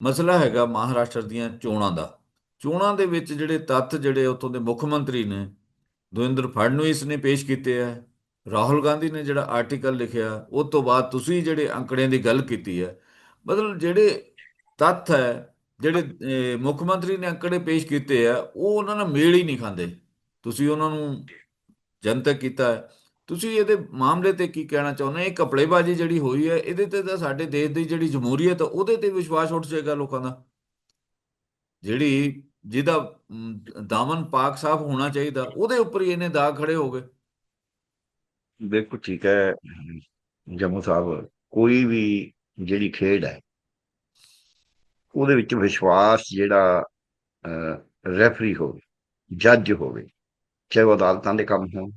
ਮਸਲਾ ਹੈਗਾ ਮਹਾਰਾਸ਼ਟਰ ਦੀਆਂ ਚੋਣਾਂ ਦਾ। ਚੋਣਾਂ ਦੇ ਵਿੱਚ ਜਿਹੜੇ ਤੱਥ ਜਿਹੜੇ ਉੱਥੋਂ ਦੇ ਮੁੱਖ ਮੰਤਰੀ ਨੇ, ਦੇਵੇਂਦਰ ਫੜਨਵੀਸ ਨੇ ਪੇਸ਼ ਕੀਤੇ ਆ, ਰਾਹੁਲ ਗਾਂਧੀ ਨੇ ਜਿਹੜਾ ਆਰਟੀਕਲ ਲਿਖਿਆ ਉਸ ਤੋਂ ਬਾਅਦ ਤੁਸੀਂ ਜਿਹੜੇ ਅੰਕੜਿਆਂ ਦੀ ਗੱਲ ਕੀਤੀ ਹੈ ਮਤਲਬ ਜਿਹੜੇ ਤੱਥ ਹੈ, ਜਿਹੜੇ ਮੁੱਖ ਮੰਤਰੀ ਨੇ ਅੰਕੜੇ ਪੇਸ਼ ਕੀਤੇ ਆ, ਉਹ ਉਹਨਾਂ ਨਾਲ ਮੇਲ ਹੀ ਨਹੀਂ ਖਾਂਦੇ। ਤੁਸੀਂ ਉਹਨਾਂ ਨੂੰ ਜਨਤਕ ਕੀਤਾ ਹੈ। ਤੁਸੀਂ ਇਹਦੇ ਮਾਮਲੇ ਤੇ ਕੀ ਕਹਿਣਾ ਚਾਹੁੰਦੇ ਇਹ ਕਪੜੇਬਾਜ਼ੀ ਜਿਹੜੀ ਹੋਈ ਹੈ ਇਹਦੇ ਤੇ ਤਾਂ ਸਾਡੇ ਦੇਸ਼ ਦੀ ਜਿਹੜੀ ਜਮਹੂਰੀਅਤ ਉਹਦੇ ਤੇ ਵਿਸ਼ਵਾਸ ਉੱਠ ਜਾਏਗਾ ਲੋਕਾਂ ਦਾ। ਜਿਹੜੀ ਜਿਹਦਾ ਅਮ, ਦਾਮਨ ਪਾਕ ਸਾਫ਼ ਹੋਣਾ ਚਾਹੀਦਾ ਉਹਦੇ ਉੱਪਰ ਹੀ ਇਹਨੇ ਦਾਗ ਖੜੇ ਹੋ ਗਏ। ਬਿਲਕੁਲ ਠੀਕ ਹੈ ਜੰਮੂ ਸਾਹਿਬ ਕੋਈ ਵੀ ਜਿਹੜੀ ਖੇਡ ਹੈ ਉਹਦੇ ਵਿੱਚ ਵਿਸ਼ਵਾਸ ਜਿਹੜਾ ਰੈਫਰੀ ਹੋਵੇ ਜੱਜ ਹੋਵੇ ਚਾਹੇ ਉਹ ਅਦਾਲਤਾਂ ਦੇ ਕੰਮ ਹੋਣ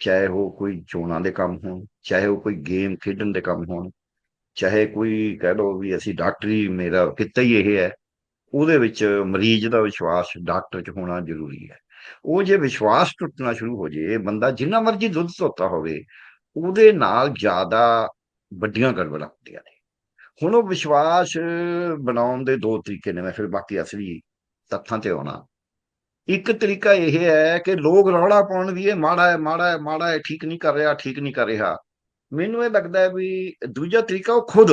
ਚਾਹੇ ਉਹ ਕੋਈ ਚੋਣਾਂ ਦੇ ਕੰਮ ਹੋਣ, ਚਾਹੇ ਉਹ ਕੋਈ ਗੇਮ ਖੇਡਣ ਦੇ ਕੰਮ ਹੋਣ, ਚਾਹੇ ਕੋਈ ਕਹਿ ਲਓ ਵੀ ਅਸੀਂ ਡਾਕਟਰੀ ਮੇਰਾ ਕਿੱਤਾ ਹੀ ਇਹ ਹੈ, ਉਹਦੇ ਵਿੱਚ ਮਰੀਜ਼ ਦਾ ਵਿਸ਼ਵਾਸ ਡਾਕਟਰ 'ਚ ਹੋਣਾ ਜ਼ਰੂਰੀ ਹੈ। ਉਹ ਜੇ ਵਿਸ਼ਵਾਸ ਟੁੱਟਣਾ ਸ਼ੁਰੂ ਹੋ ਜੇ ਬੰਦਾ ਜਿੰਨਾ ਮਰਜ਼ੀ ਦੁੱਧ ਧੋਤਾ ਹੋਵੇ, ਉਹਦੇ ਨਾਲ ਜ਼ਿਆਦਾ ਵੱਡੀਆਂ ਗੜਬੜਾਂ ਹੁੰਦੀਆਂ ਨੇ। ਹੁਣ ਉਹ ਵਿਸ਼ਵਾਸ ਬਣਾਉਣ ਦੇ ਦੋ ਤਰੀਕੇ ਨੇ, ਮੈਂ ਫਿਰ ਬਾਕੀ ਅਸਲੀ ਤੱਥਾਂ ਤੇ ਆਉਣਾ। ਇੱਕ ਤਰੀਕਾ ਇਹ ਹੈ ਕਿ ਲੋਕ ਰੌਲਾ ਪਾਉਣ ਵੀ ਇਹ ਮਾੜਾ ਹੈ ਮਾੜਾ ਹੈ ਮਾੜਾ ਹੈ, ਠੀਕ ਨਹੀਂ ਕਰ ਰਿਹਾ, ਠੀਕ ਨਹੀਂ ਕਰ ਰਿਹਾ। ਮੈਨੂੰ ਇਹ ਲੱਗਦਾ ਹੈ ਵੀ ਦੂਜਾ ਤਰੀਕਾ ਉਹ ਖੁਦ।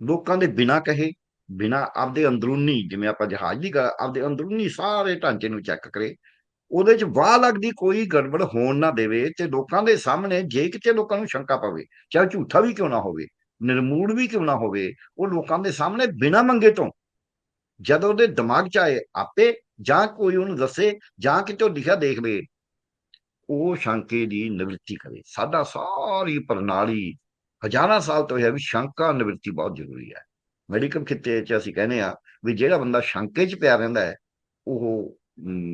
ਲੋਕਾਂ ਦੇ ਬਿਨਾਂ ਕਹੇ, ਬਿਨਾਂ ਆਪਦੇ ਅੰਦਰੂਨੀ, ਜਿਵੇਂ ਆਪਾਂ ਜਹਾਜ਼ ਦੀ ਗੱਲ, ਆਪਦੇ ਅੰਦਰੂਨੀ ਸਾਰੇ ਢਾਂਚੇ ਨੂੰ ਚੈੱਕ ਕਰੇ, ਉਹਦੇ ਚ ਵਾਹ ਲੱਗਦੀ ਕੋਈ ਗੜਬੜ ਹੋਣ ਨਾ ਦੇਵੇ ਤੇ ਲੋਕਾਂ ਦੇ ਸਾਹਮਣੇ ਜੇ ਕਿਤੇ ਲੋਕਾਂ ਨੂੰ ਸ਼ੰਕਾ ਪਵੇ, ਚਾਹੇ ਝੂਠਾ ਵੀ ਕਿਉਂ ਨਾ ਹੋਵੇ ਨਿਰਮੂੜ ਵੀ ਕਿਉਂ ਨਾ ਹੋਵੇ, ਉਹ ਲੋਕਾਂ ਦੇ ਸਾਹਮਣੇ ਬਿਨਾਂ ਮੰਗੇ ਤੋਂ, ਜਦੋਂ ਉਹਦੇ ਦਿਮਾਗ 'ਚ ਆਏ, ਆਪੇ ਜਾਂ ਕੋਈ ਉਹਨੂੰ ਦੱਸੇ ਜਾਂ ਕਿਤੇ ਉਹ ਲਿਖਿਆ ਦੇਖ ਲਏ ਉਹ ਸ਼ੰਕੇ ਦੀ ਨਿਵਰਤੀ ਕਰੇ। ਸਾਡਾ ਸਾਰੀ ਪ੍ਰਣਾਲੀ ਹਜ਼ਾਰਾਂ ਸਾਲ ਤੋਂ ਹੈ ਵੀ ਸ਼ੰਕਾ ਨਿਵਰਤੀ ਬਹੁਤ ਜ਼ਰੂਰੀ ਹੈ। ਮੈਡੀਕਲ ਖਿੱਤੇ 'ਚ ਅਸੀਂ ਕਹਿੰਦੇ ਆ ਵੀ ਜਿਹੜਾ ਬੰਦਾ ਸ਼ੰਕੇ 'ਚ ਪਿਆ ਰਹਿੰਦਾ ਹੈ, ਉਹ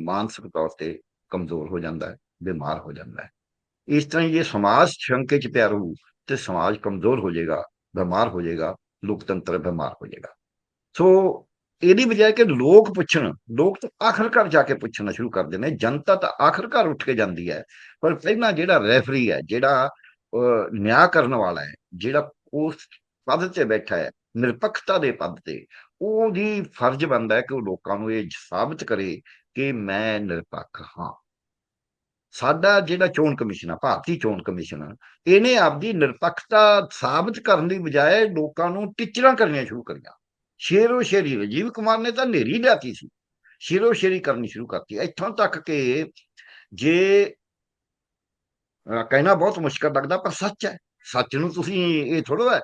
ਮਾਨਸਿਕ ਤੌਰ ਤੇ ਕਮਜ਼ੋਰ ਹੋ ਜਾਂਦਾ ਹੈ, ਬਿਮਾਰ ਹੋ ਜਾਂਦਾ ਹੈ। ਇਸ ਤਰ੍ਹਾਂ ਹੀ ਜੇ ਸਮਾਜ ਸ਼ੰਕੇ 'ਚ ਪਿਆ ਰਹੂ ਤੇ ਸਮਾਜ ਕਮਜ਼ੋਰ ਹੋ ਜਾਏਗਾ, ਬਿਮਾਰ ਹੋ ਜਾਏਗਾ, ਲੋਕਤੰਤਰ ਬਿਮਾਰ ਹੋ ਜਾਏਗਾ। ਸੋ ਇਹਦੀ ਬਜਾਏ ਕਿ ਲੋਕ ਪੁੱਛਣ ਲੋਕ ਤਾਂ ਆਖਰਕਾਰ ਜਾ ਕੇ ਪੁੱਛਣਾ ਸ਼ੁਰੂ ਕਰਦੇ ਨੇ ਜਨਤਾ ਤਾਂ ਆਖਰਕਾਰ ਉੱਠ ਕੇ ਜਾਂਦੀ ਹੈ। ਪਰ ਪਹਿਲਾਂ ਜਿਹੜਾ ਰੈਫਰੀ ਹੈ ਜਿਹੜਾ ਅਹ, ਨਿਆਂ ਕਰਨ ਵਾਲਾ ਹੈ ਜਿਹੜਾ ਉਸ ਪਦ ਤੇ ਬੈਠਾ ਹੈ ਨਿਰਪੱਖਤਾ ਦੇ ਪਦ ਤੇ ਉਹਦੀ ਫਰਜ਼ ਬਣਦਾ ਹੈ ਕਿ ਉਹ ਲੋਕਾਂ ਨੂੰ ਇਹ ਸਾਬਤ ਕਰੇ ਕਿ ਮੈਂ ਨਿਰਪੱਖ ਹਾਂ। ਸਾਡਾ ਜਿਹੜਾ ਚੋਣ ਕਮਿਸ਼ਨ ਆ ਭਾਰਤੀ ਚੋਣ ਕਮਿਸ਼ਨ ਇਹਨੇ ਆਪਦੀ ਨਿਰਪੱਖਤਾ ਸਾਬਤ ਕਰਨ ਦੀ ਬਜਾਏ ਲੋਕਾਂ ਨੂੰ ਟਿਚਰਾਂ ਕਰਨੀਆਂ ਸ਼ੁਰੂ ਕਰੀਆਂ। ਸ਼ੇਰੋ ਸ਼ੇਰੀ ਰਾਜੀਵ ਕੁਮਾਰ ਨੇ ਤਾਂ ਨੇਰੀ ਲਿਆਤੀ ਸੀ। ਸ਼ੇਰੋ ਸ਼ੇਰੀ ਕਰਨੀ ਸ਼ੁਰੂ ਕਰਤੀ। ਇੱਥੋਂ ਤੱਕ ਕਿ ਜੇ ਕਹਿਣਾ ਬਹੁਤ ਮੁਸ਼ਕਲ ਲੱਗਦਾ, ਪਰ ਸੱਚ ਹੈ। ਸੱਚ ਨੂੰ ਤੁਸੀਂ ਇਹ ਥੋੜੋ ਹੈ।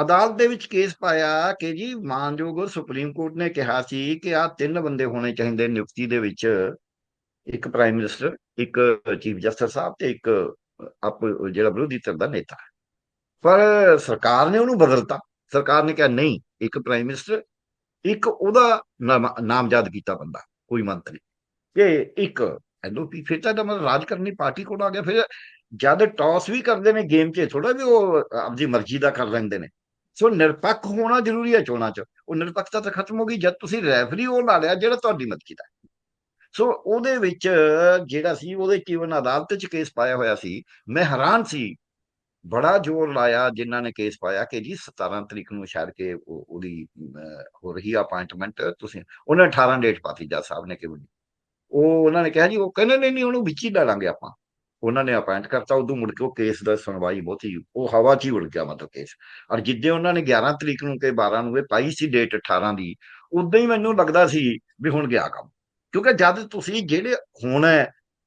ਅਦਾਲਤ ਦੇ ਵਿੱਚ ਕੇਸ ਪਾਇਆ ਕਿ ਜੀ ਮਾਨਯੋਗ ਸੁਪਰੀਮ ਕੋਰਟ ਨੇ ਕਿਹਾ ਸੀ ਕਿ ਆ ਤਿੰਨ ਬੰਦੇ ਹੋਣੇ ਚਾਹੀਦੇ ਨਿਯੁਕਤੀ ਦੇ ਵਿੱਚ। ਇੱਕ ਪ੍ਰਾਈਮ ਮਿਨਿਸਟਰ, ਇੱਕ ਚੀਫ ਜਸਟਿਸ ਸਾਹਿਬ ਤੇ ਇੱਕ ਆਪ ਜਿਹੜਾ ਵਿਰੋਧੀ ਧਿਰ ਦਾ ਨੇਤਾ। ਪਰ ਸਰਕਾਰ ਨੇ ਉਹਨੂੰ ਬਦਲਤਾ। ਸਰਕਾਰ ਨੇ ਕਿਹਾ, ਨਹੀਂ, ਇੱਕ ਪ੍ਰਾਈਮ ਮਿਨਿਸਟਰ ਇੱਕ ਉਹਦਾ ਨਾਮ- ਨਾਮਜ਼ਦ ਕੀਤਾ ਬੰਦਾ, ਕੋਈ ਮੰਤਰੀ ਕਿ ਇੱਕ ਐਲਓਪੀ ਫਿਰ ਤਾਂ ਮਤਲਬ ਰਾਜ ਕਰਨੀ ਪਾਰਟੀ ਕੋਲ ਆ ਗਿਆ, ਫਿਰ ਜਦ ਟਾਸ ਵੀ ਕਰਦੇ ਨੇ ਗੇਮ 'ਚ ਥੋੜਾ ਵੀ ਉਹ ਆਪਦੀ ਮਰਜ਼ੀ ਦਾ ਕਰ ਲੈਂਦੇ ਨੇ। ਸੋ ਨਿਰਪੱਖ ਹੋਣਾ ਜ਼ਰੂਰੀ ਹੈ ਚੋਣਾਂ 'ਚ। ਉਹ ਨਿਰਪੱਖਤਾ ਤਾਂ ਖਤਮ ਹੋ ਗਈ, ਜਦ ਤੁਸੀਂ ਰੈਫਰੀ ਉਹ ਲਾ ਲਿਆ ਜਿਹੜਾ ਤੁਹਾਡੀ ਮਰਜ਼ੀ ਦਾ। ਸੋ ਉਹਦੇ ਵਿੱਚ ਜਿਹੜਾ ਸੀ, ਉਹਦੇ ਕੀਵਨ ਅਦਾਲਤ 'ਚ ਕੇਸ ਪਾਇਆ ਹੋਇਆ ਸੀ, ਮੈਂ ਹੈਰਾਨ ਸੀ ਬੜਾ ਜ਼ੋਰ ਲਾਇਆ, ਜਿਨ੍ਹਾਂ ਨੇ ਕੇਸ ਪਾਇਆ ਕਿ ਜੀ 17 ਤਰੀਕ ਨੂੰ ਸ਼ਾਇਦ ਕਿ ਉਹਦੀ ਹੋ ਰਹੀ ਅਪਾਇੰਟਮੈਂਟ ਤੁਸੀਂ, ਉਹਨਾਂ 18 ਡੇਟ ਪਾਤੀ ਜੱਜ ਸਾਹਿਬ ਨੇ ਕਿ ਉਹ, ਉਹਨਾਂ ਨੇ ਕਿਹਾ ਜੀ, ਉਹ ਕਹਿੰਦੇ ਨਹੀਂ ਨਹੀਂ, ਉਹਨੂੰ ਵਿੱਚ ਹੀ ਲੈ ਲਾਂਗੇ ਆਪਾਂ। ਉਹਨਾਂ ਨੇ ਅਪਾਇੰਟ ਕਰਤਾ, ਉਦੋਂ ਮੁੜ ਕੇ ਉਹ ਕੇਸ ਦਾ ਸੁਣਵਾਈ ਬਹੁਤੀ, ਉਹ ਹਵਾ 'ਚ ਹੀ ਉੜ ਗਿਆ ਮਤਲਬ ਕੇਸ ਔਰ ਜਿੱਦੇ ਉਹਨਾਂ ਨੇ 11 ਤਰੀਕ ਨੂੰ ਕਿ 12 ਨੂੰ ਇਹ ਪਾਈ ਸੀ ਡੇਟ 18 ਦੀ, ਉਦੋਂ ਹੀ ਮੈਨੂੰ ਲੱਗਦਾ ਸੀ ਵੀ ਹੁਣ ਗਿਆ ਕੰਮ। ਕਿਉਂਕਿ ਜਦ ਤੁਸੀਂ ਜਿਹੜੇ ਹੋਣਾ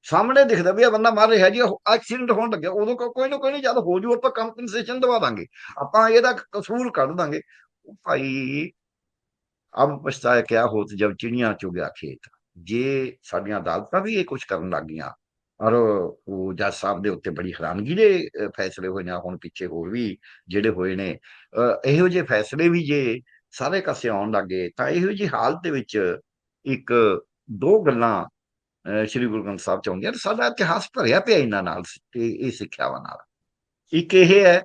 ਸਾਹਮਣੇ ਦਿਖਦਾ ਵੀ ਇਹ ਬੰਦਾ ਮਰ ਰਿਹਾ ਜੀ ਐਕਸੀਡੈਂਟ ਹੋਣ ਲੱਗਿਆ ਉਦੋਂ ਕੋ- ਕੋਈ ਨਾ ਕੋਈ ਨਹੀਂ ਜਦ ਹੋ ਜੂ ਆਪਾਂ ਕੰਪਨਸੇਸ਼ਨ ਦਵਾ ਦਾਂਗੇ। ਆਪਾਂ ਇਹਦਾ ਕਸੂਰ ਕੱਢ ਦਾਂਗੇ। ਭਾਈ ਅਬ ਪਛਤਾਇਆ ਕਿਆ ਹੋਤ ਜਦ ਚਿੜੀਆਂ ਚੁਗ ਗਿਆ ਖੇਤ। ਜੇ ਸਾਡੀਆਂ ਅਦਾਲਤਾਂ ਵੀ ਇਹ ਕੁਝ ਕਰਨ ਲੱਗ ਗਈਆਂ ਔਰ ਉਹ ਜੱਜ ਸਾਹਿਬ ਦੇ ਉੱਤੇ ਬੜੀ ਹੈਰਾਨਗੀ ਦੇ ਫੈਸਲੇ ਹੋਏ ਨੇ ਹੁਣ ਪਿੱਛੇ ਹੋਰ ਵੀ ਜਿਹੜੇ ਹੋਏ ਨੇ ਅ, ਇਹੋ ਜਿਹੇ ਫੈਸਲੇ ਵੀ ਜੇ ਸਾਰੇ ਕਾਸੇ ਆਉਣ ਲੱਗੇ ਤਾਂ ਇਹੋ ਜਿਹੀ ਹਾਲਤ ਦੇ ਵਿੱਚ ਇੱਕ ਦੋ ਗੱਲਾਂ ਸ਼੍ਰੀ ਗੁਰੂ ਗ੍ਰੰਥ ਸਾਹਿਬ ਚ ਆਉਂਦੀਆਂ ਤੇ ਸਾਡਾ ਇਤਿਹਾਸ ਭਰਿਆ ਪਿਆ ਇਹਨਾਂ ਨਾਲ ਇਹ ਸਿੱਖਿਆਵਾਂ ਨਾਲ। ਇੱਕ ਇਹ ਹੈ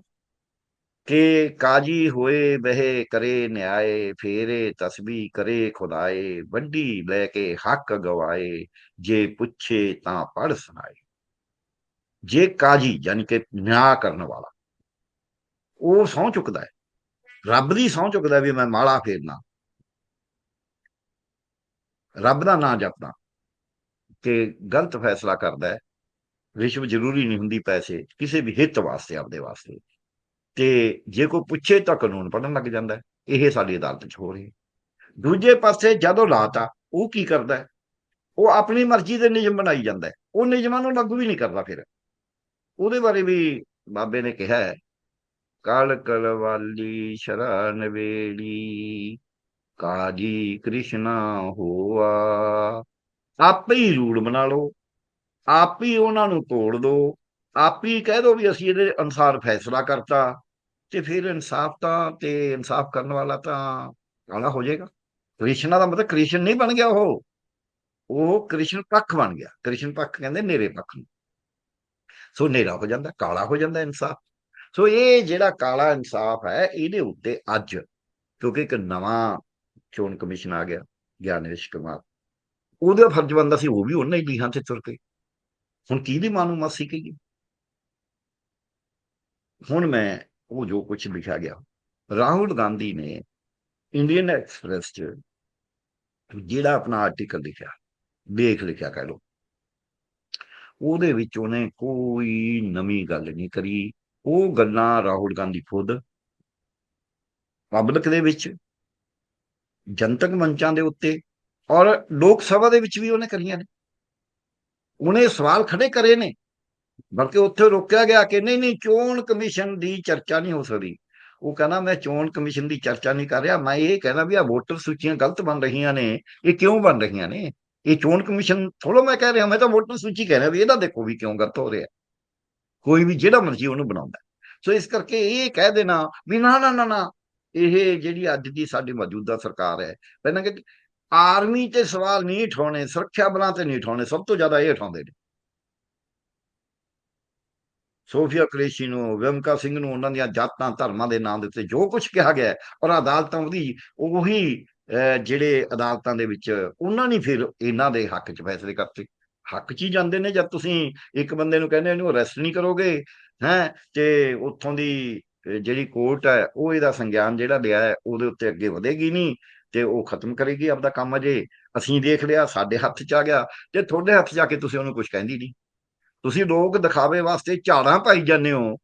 ਕਿ ਕਾਜੀ ਹੋਏ ਬਹਿ ਕਰੇ ਨਿਆਏ, ਫੇਰੇ ਤਸਬੀ ਕਰੇ ਖੁਦਾਏ, ਵੱਡੀ ਲੈ ਕੇ ਹੱਕ ਗਵਾਏ, ਜੇ ਪੁੱਛੇ ਤਾਂ ਪੜ ਸੁਣਾਏ। ਜੇ ਕਾਜੀ ਯਾਨੀ ਕਿ ਨਿਆਂ ਕਰਨ ਵਾਲਾ, ਉਹ ਸਹੁੰ ਚੁੱਕਦਾ ਹੈ। ਰੱਬ ਦੀ ਸਹੁੰ ਚੁੱਕਦਾ ਵੀ ਮੈਂ ਮਾਲਾ ਫੇਰਨਾ। ਰੱਬ ਦਾ ਨਾਂ ਜਪਦਾ ਕਿ ਗਲਤ ਫੈਸਲਾ ਕਰਦਾ ਹੈ ਰਿਸ਼ਵ ਜ਼ਰੂਰੀ ਨਹੀਂ ਹੁੰਦੀ ਪੈਸੇ, ਕਿਸੇ ਵੀ ਹਿੱਤ ਵਾਸਤੇ, ਆਪਦੇ ਵਾਸਤੇ। ਤੇ ਜੇ ਕੋਈ ਪੁੱਛੇ ਤਾਂ ਕਾਨੂੰਨ ਪੜਨ ਲੱਗ ਜਾਂਦਾ ਇਹ ਸਾਡੀ ਅਦਾਲਤ 'ਚ ਹੋ ਰਹੀ ਦੂਜੇ ਪਾਸੇ ਜਦੋਂ ਲਾਤਾ ਉਹ ਕੀ ਕਰਦਾ ਉਹ ਆਪਣੀ ਮਰਜ਼ੀ ਦੇ ਨਿਯਮ ਬਣਾਈ ਜਾਂਦਾ ਉਹ ਨਿਯਮਾਂ ਨੂੰ ਲਾਗੂ ਵੀ ਨਹੀਂ ਕਰਦਾ ਫਿਰ। ਉਹਦੇ ਬਾਰੇ ਵੀ ਬਾਬੇ ਨੇ ਕਿਹਾ ਹੈ, ਕਲ ਕਲਵਾਲੀ ਸ਼ਰਨ ਵੇਲੀ, ਕਾਜੀ ਕ੍ਰਿਸ਼ਨਾ ਹੋਆ ਆਪੇ ਹੀ ਰੂਲ ਬਣਾ ਲਓ, ਆਪ ਹੀ ਉਹਨਾਂ ਨੂੰ ਤੋੜ ਦਿਓ ਆਪ ਹੀ ਕਹਿ ਦਿਓ ਵੀ ਅਸੀਂ ਇਹਦੇ ਅਨੁਸਾਰ ਫੈਸਲਾ ਕਰਤਾ ਤੇ ਫਿਰ ਇਨਸਾਫ ਤਾਂ ਤੇ ਇਨਸਾਫ ਕਰਨ ਵਾਲਾ ਤਾਂ ਕਾਲਾ ਹੋ ਜਾਏਗਾ? ਕ੍ਰਿਸ਼ਨਾ ਦਾ ਮਤਲਬ ਕ੍ਰਿਸ਼ਨ ਨਹੀਂ ਬਣ ਗਿਆ ਉਹ। ਉਹ ਕ੍ਰਿਸ਼ਨ ਪੱਖ ਬਣ ਗਿਆ। ਕ੍ਰਿਸ਼ਨ ਪੱਖ ਕਹਿੰਦੇ ਨੇਰੇ ਪੱਖ ਨੂੰ। ਸੋ ਨੇਰਾ ਹੋ ਜਾਂਦਾ ਕਾਲਾ ਹੋ ਜਾਂਦਾ ਇਨਸਾਫ। ਸੋ ਇਹ ਜਿਹੜਾ ਕਾਲਾ ਇਨਸਾਫ ਹੈ, ਇਹਦੇ ਉੱਤੇ ਅੱਜ ਕਿਉਂਕਿ ਇੱਕ ਨਵਾਂ ਚੋਣ ਕਮਿਸ਼ਨ ਆ ਗਿਆ ਗਿਆਨੇਸ਼ ਕੁਮਾਰ ਉਹਦਾ ਫਰਜ਼ ਬੰਦਾ ਸੀ, ਉਹ ਵੀ ਉਹਨਾਂ ਹੀ ਲੀਹਾਂ ਤੇ ਤੁਰ ਕੇ। ਹੁਣ ਕਿਹਦੀ ਮਾਂ ਨੂੰ ਮਾਸੀ ਕਹੀਏ? ਹੁਣ ਮੈਂ ਉਹ ਜੋ ਕੁਝ ਲਿਖਿਆ ਗਿਆ, ਰਾਹੁਲ ਗਾਂਧੀ ਨੇ ਇੰਡੀਅਨ ਐਕਸਪ੍ਰੈਸ 'ਚ ਜਿਹੜਾ ਆਪਣਾ ਆਰਟੀਕਲ ਲਿਖਿਆ, ਲੇਖ ਲਿਖਿਆ ਕਹਿ ਲੋ ਉਹਦੇ ਵਿੱਚ ਉਹਨੇ ਕੋਈ ਨਵੀਂ ਗੱਲ ਨਹੀਂ ਕਰੀ। ਉਹ ਗੱਲਾਂ ਰਾਹੁਲ ਗਾਂਧੀ ਖੁਦ ਪਬਲਿਕ ਦੇ ਵਿੱਚ ਜਨਤਕ ਮੰਚਾਂ ਦੇ ਉੱਤੇ ਔਰ ਲੋਕ ਸਭਾ ਦੇ ਵਿੱਚ ਵੀ ਉਹਨੇ ਕਰੀਆਂ ਨੇ। ਉਹਨੇ ਸਵਾਲ ਖੜੇ ਕਰੇ ਨੇ, ਬਲਕਿ ਉੱਥੇ ਰੋਕਿਆ ਗਿਆ ਕਿ ਨਹੀਂ ਨਹੀਂ, ਚੋਣ ਕਮਿਸ਼ਨ ਦੀ ਚਰਚਾ ਨਹੀਂ ਹੋ ਸਕਦੀ। ਉਹ ਕਹਿੰਦਾ, ਮੈਂ ਚੋਣ ਕਮਿਸ਼ਨ ਦੀ ਚਰਚਾ ਨਹੀਂ ਕਰ ਰਿਹਾ, ਮੈਂ ਇਹ ਕਹਿੰਦਾ ਵੀ ਆ ਵੋਟਰ ਸੂਚੀਆਂ ਗਲਤ ਬਣ ਰਹੀਆਂ ਨੇ, ਇਹ ਕਿਉਂ ਬਣ ਰਹੀਆਂ ਨੇ? ਇਹ ਚੋਣ ਕਮਿਸ਼ਨ ਥੋੜੋ ਮੈਂ ਕਹਿ ਰਿਹਾ, ਮੈਂ ਤਾਂ ਵੋਟਰ ਸੂਚੀ ਕਹਿ ਰਿਹਾ ਵੀ ਇਹਦਾ ਦੇਖੋ ਵੀ ਕਿਉਂ ਗਲਤ ਹੋ ਰਿਹਾ। ਕੋਈ ਵੀ ਜਿਹੜਾ ਮਰਜ਼ੀ ਉਹਨੂੰ ਬਣਾਉਂਦਾ। ਸੋ ਇਸ ਕਰਕੇ ਇਹ ਕਹਿ ਦੇਣਾ ਵੀ ਨਾ ਨਾ ਨਾ ਨਾ, ਇਹ ਜਿਹੜੀ ਅੱਜ ਦੀ ਸਾਡੀ ਮੌਜੂਦਾ ਸਰਕਾਰ ਹੈ, ਪਹਿਲਾਂ ਕਿ ਆਰਮੀ ਤੇ ਸਵਾਲ ਨਹੀਂ ਉਠਾਉਣੇ, ਸੁਰੱਖਿਆ ਬਲਾਂ ਤੇ ਨਹੀਂ ਉਠਾਉਣੇ, ਸਭ ਤੋਂ ਜ਼ਿਆਦਾ ਇਹ ਉਠਾਉਂਦੇ ਨੇ। ਸੋਫੀਆ ਕ੍ਰੇਸ਼ੀ ਨੂੰ, ਵਿਮਕਾ ਸਿੰਘ ਨੂੰ ਉਹਨਾਂ ਦੀਆਂ ਜਾਤਾਂ, ਧਰਮਾਂ ਦੇ ਨਾਂ ਦੇ ਉੱਤੇ ਜੋ ਕੁਝ ਕਿਹਾ ਗਿਆ ਔਰ ਅਦਾਲਤਾਂ ਉਹਦੀ ਉਹੀ ਜਿਹੜੇ ਅਦਾਲਤਾਂ ਦੇ ਵਿੱਚ ਉਹਨਾਂ ਨੇ ਫਿਰ ਇਹਨਾਂ ਦੇ ਹੱਕ 'ਚ ਫੈਸਲੇ ਕਰਤੇ। ਹੱਕ 'ਚ ਹੀ ਜਾਂਦੇ ਨੇ, ਜਦ ਤੁਸੀਂ ਇੱਕ ਬੰਦੇ ਨੂੰ ਕਹਿੰਦੇ ਇਹਨੂੰ ਅਰੈਸਟ ਨਹੀਂ ਕਰੋਗੇ, ਹੈ, ਤੇ ਉੱਥੋਂ ਦੀ ਜਿਹੜੀ ਕੋਰਟ ਹੈ, ਉਹ ਇਹਦਾ ਸੰਗਿਆਨ ਜਿਹੜਾ ਲਿਆ ਹੈ, ਉਹਦੇ ਉੱਤੇ ਅੱਗੇ ਵਧੇਗੀ ਨਹੀਂ। ਤੇ ਉਹ ਖਤਮ ਕਰੇਗੀ ਆਪਦਾ ਕੰਮ ਅਜੇ। ਅਸੀਂ ਦੇਖ ਲਿਆ ਸਾਡੇ ਹੱਥ 'ਚ ਆ ਗਿਆ। ਤੇ ਤੁਹਾਡੇ ਹੱਥ 'ਚ ਆ ਕੇ ਤੁਸੀਂ ਉਹਨੂੰ ਕੁਝ ਕਹਿੰਦੀ ਨਹੀਂ। ਤੁਸੀਂ ਲੋਕ ਦਿਖਾਵੇ ਵਾਸਤੇ ਝਾੜਾਂ ਪਾਈ ਜਾਂਦੇ ਹੋ।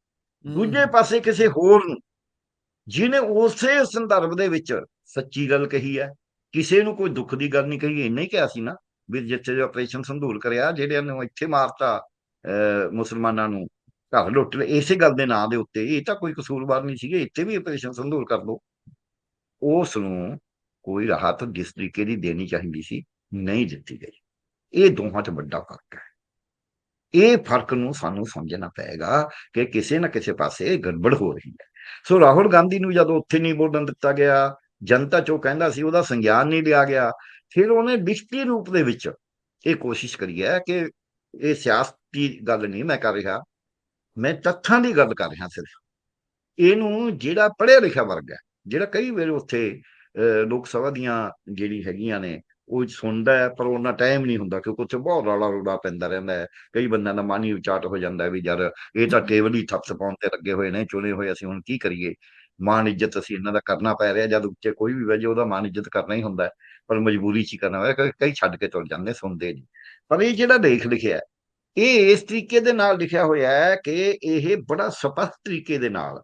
ਦੂਜੇ ਪਾਸੇ ਕਿਸੇ ਹੋਰ ਨੂੰ ਜਿਹਨੇ ਉਸੇ ਸੰਦਰਭ ਦੇ ਵਿੱਚ ਸੱਚੀ ਗੱਲ ਕਹੀ ਹੈ ਕਿਸੇ ਨੂੰ ਕੋਈ ਦੁੱਖ ਦੀ ਗੱਲ ਨਹੀਂ ਕਹੀ ਇੰਨਾ ਹੀ ਕਿਹਾ ਸੀ ਨਾ ਵੀ ਜਿੱਥੇ ਜੋ ਆਪਰੇਸ਼ਨ ਸੰਧੂਰ ਕਰਿਆ ਜਿਹੜਿਆਂ ਨੂੰ ਇੱਥੇ ਮਾਰਤਾ ਮੁਸਲਮਾਨਾਂ ਨੂੰ ਘਰ ਲੁੱਟ ਲਏ ਇਸੇ ਗੱਲ ਦੇ ਨਾਂ ਦੇ ਉੱਤੇ। ਇਹ ਤਾਂ ਕੋਈ ਕਸੂਰਵਾਰ ਨਹੀਂ ਸੀਗੇ ਇੱਥੇ ਵੀ ਆਪਰੇਸ਼ਨ ਸੰਧੂਰ ਕਰ ਲਓ ਉਸ ਨੂੰ ਕੋਈ ਰਾਹਤ ਜਿਸ ਤਰੀਕੇ ਦੀ ਦੇਣੀ ਚਾਹੀਦੀ ਸੀ ਨਹੀਂ ਦਿੱਤੀ ਗਈ ਇਹ ਦੋਹਾਂ 'ਚ ਵੱਡਾ ਫ਼ਰਕ ਹੈ ਇਹ ਫ਼ਰਕ ਨੂੰ ਸਾਨੂੰ ਸਮਝਣਾ ਪਏਗਾ ਕਿ ਕਿਸੇ ਨਾ ਕਿਸੇ ਪਾਸੇ ਗੜਬੜ ਹੋ ਰਹੀ ਹੈ ਸੋ ਰਾਹੁਲ ਗਾਂਧੀ ਨੂੰ ਜਦੋਂ ਉੱਥੇ ਨਹੀਂ ਬੋਲਣ ਦਿੱਤਾ ਗਿਆ ਜਨਤਾ ਚੋਂ ਕਹਿੰਦਾ ਸੀ ਉਹਦਾ ਸੰਗਿਆਨ ਨਹੀਂ ਲਿਆ ਗਿਆ ਫਿਰ ਉਹਨੇ ਲਿਖਤੀ ਰੂਪ ਦੇ ਵਿੱਚ ਇਹ ਕੋਸ਼ਿਸ਼ ਕਰੀ ਹੈ ਕਿ ਇਹ ਸਿਆਸਤੀ ਗੱਲ ਨਹੀਂ ਮੈਂ ਕਰ ਰਿਹਾ ਮੈਂ ਤੱਥਾਂ ਦੀ ਗੱਲ ਕਰ ਰਿਹਾ ਸਿਰਫ ਇਹਨੂੰ ਜਿਹੜਾ ਪੜ੍ਹਿਆ ਲਿਖਿਆ ਵਰਗ ਹੈ ਜਿਹੜਾ ਕਈ ਵੇਲੇ ਉੱਥੇ ਲੋਕ ਸਭਾ ਦੀਆਂ ਜਿਹੜੀ ਹੈਗੀਆਂ ਨੇ ਉਹ ਸੁਣਦਾ ਹੈ ਪਰ ਉਹਨਾਂ ਟਾਈਮ ਨਹੀਂ ਹੁੰਦਾ ਕਿਉਂਕਿ ਉੱਥੇ ਬਹੁਤ ਰੌਲਾ ਰੌਲਾ ਪੈਂਦਾ ਰਹਿੰਦਾ ਹੈ। ਕਈ ਬੰਦਿਆਂ ਦਾ ਮਨ ਹੀ ਉਚਾਟ ਹੋ ਜਾਂਦਾ ਵੀ ਯਾਰ ਇਹ ਤਾਂ ਕੇਵਲ ਹੀ ਥੱਪ ਪਾਉਣ ਤੇ ਲੱਗੇ ਹੋਏ ਨੇ ਚੁਣੇ ਹੋਏ ਅਸੀਂ ਹੁਣ ਕੀ ਕਰੀਏ? ਮਾਨ ਇੱਜ਼ਤ ਅਸੀਂ ਇਹਨਾਂ ਦਾ ਕਰਨਾ ਪੈ ਰਿਹਾ ਜਦ ਉੱਤੇ ਕੋਈ ਵੀ ਵਜੇ ਉਹਦਾ ਮਾਨ ਇੱਜ਼ਤ ਕਰਨਾ ਹੀ ਹੁੰਦਾ ਪਰ ਮਜਬੂਰੀ 'ਚ ਹੀ ਕਰਨਾ ਹੋਇਆ ਕਈ- ਕਈ ਛੱਡ ਕੇ ਤੁਰ ਜਾਂਦੇ ਸੁਣਦੇ ਨਹੀਂ। ਪਰ ਇਹ ਜਿਹੜਾ ਲੇਖ ਲਿਖਿਆ ਇਹ ਇਸ ਤਰੀਕੇ ਦੇ ਨਾਲ ਲਿਖਿਆ ਹੋਇਆ ਹੈ ਕਿ ਇਹ ਬੜਾ ਸਪਸ਼ਟ ਤਰੀਕੇ ਦੇ ਨਾਲ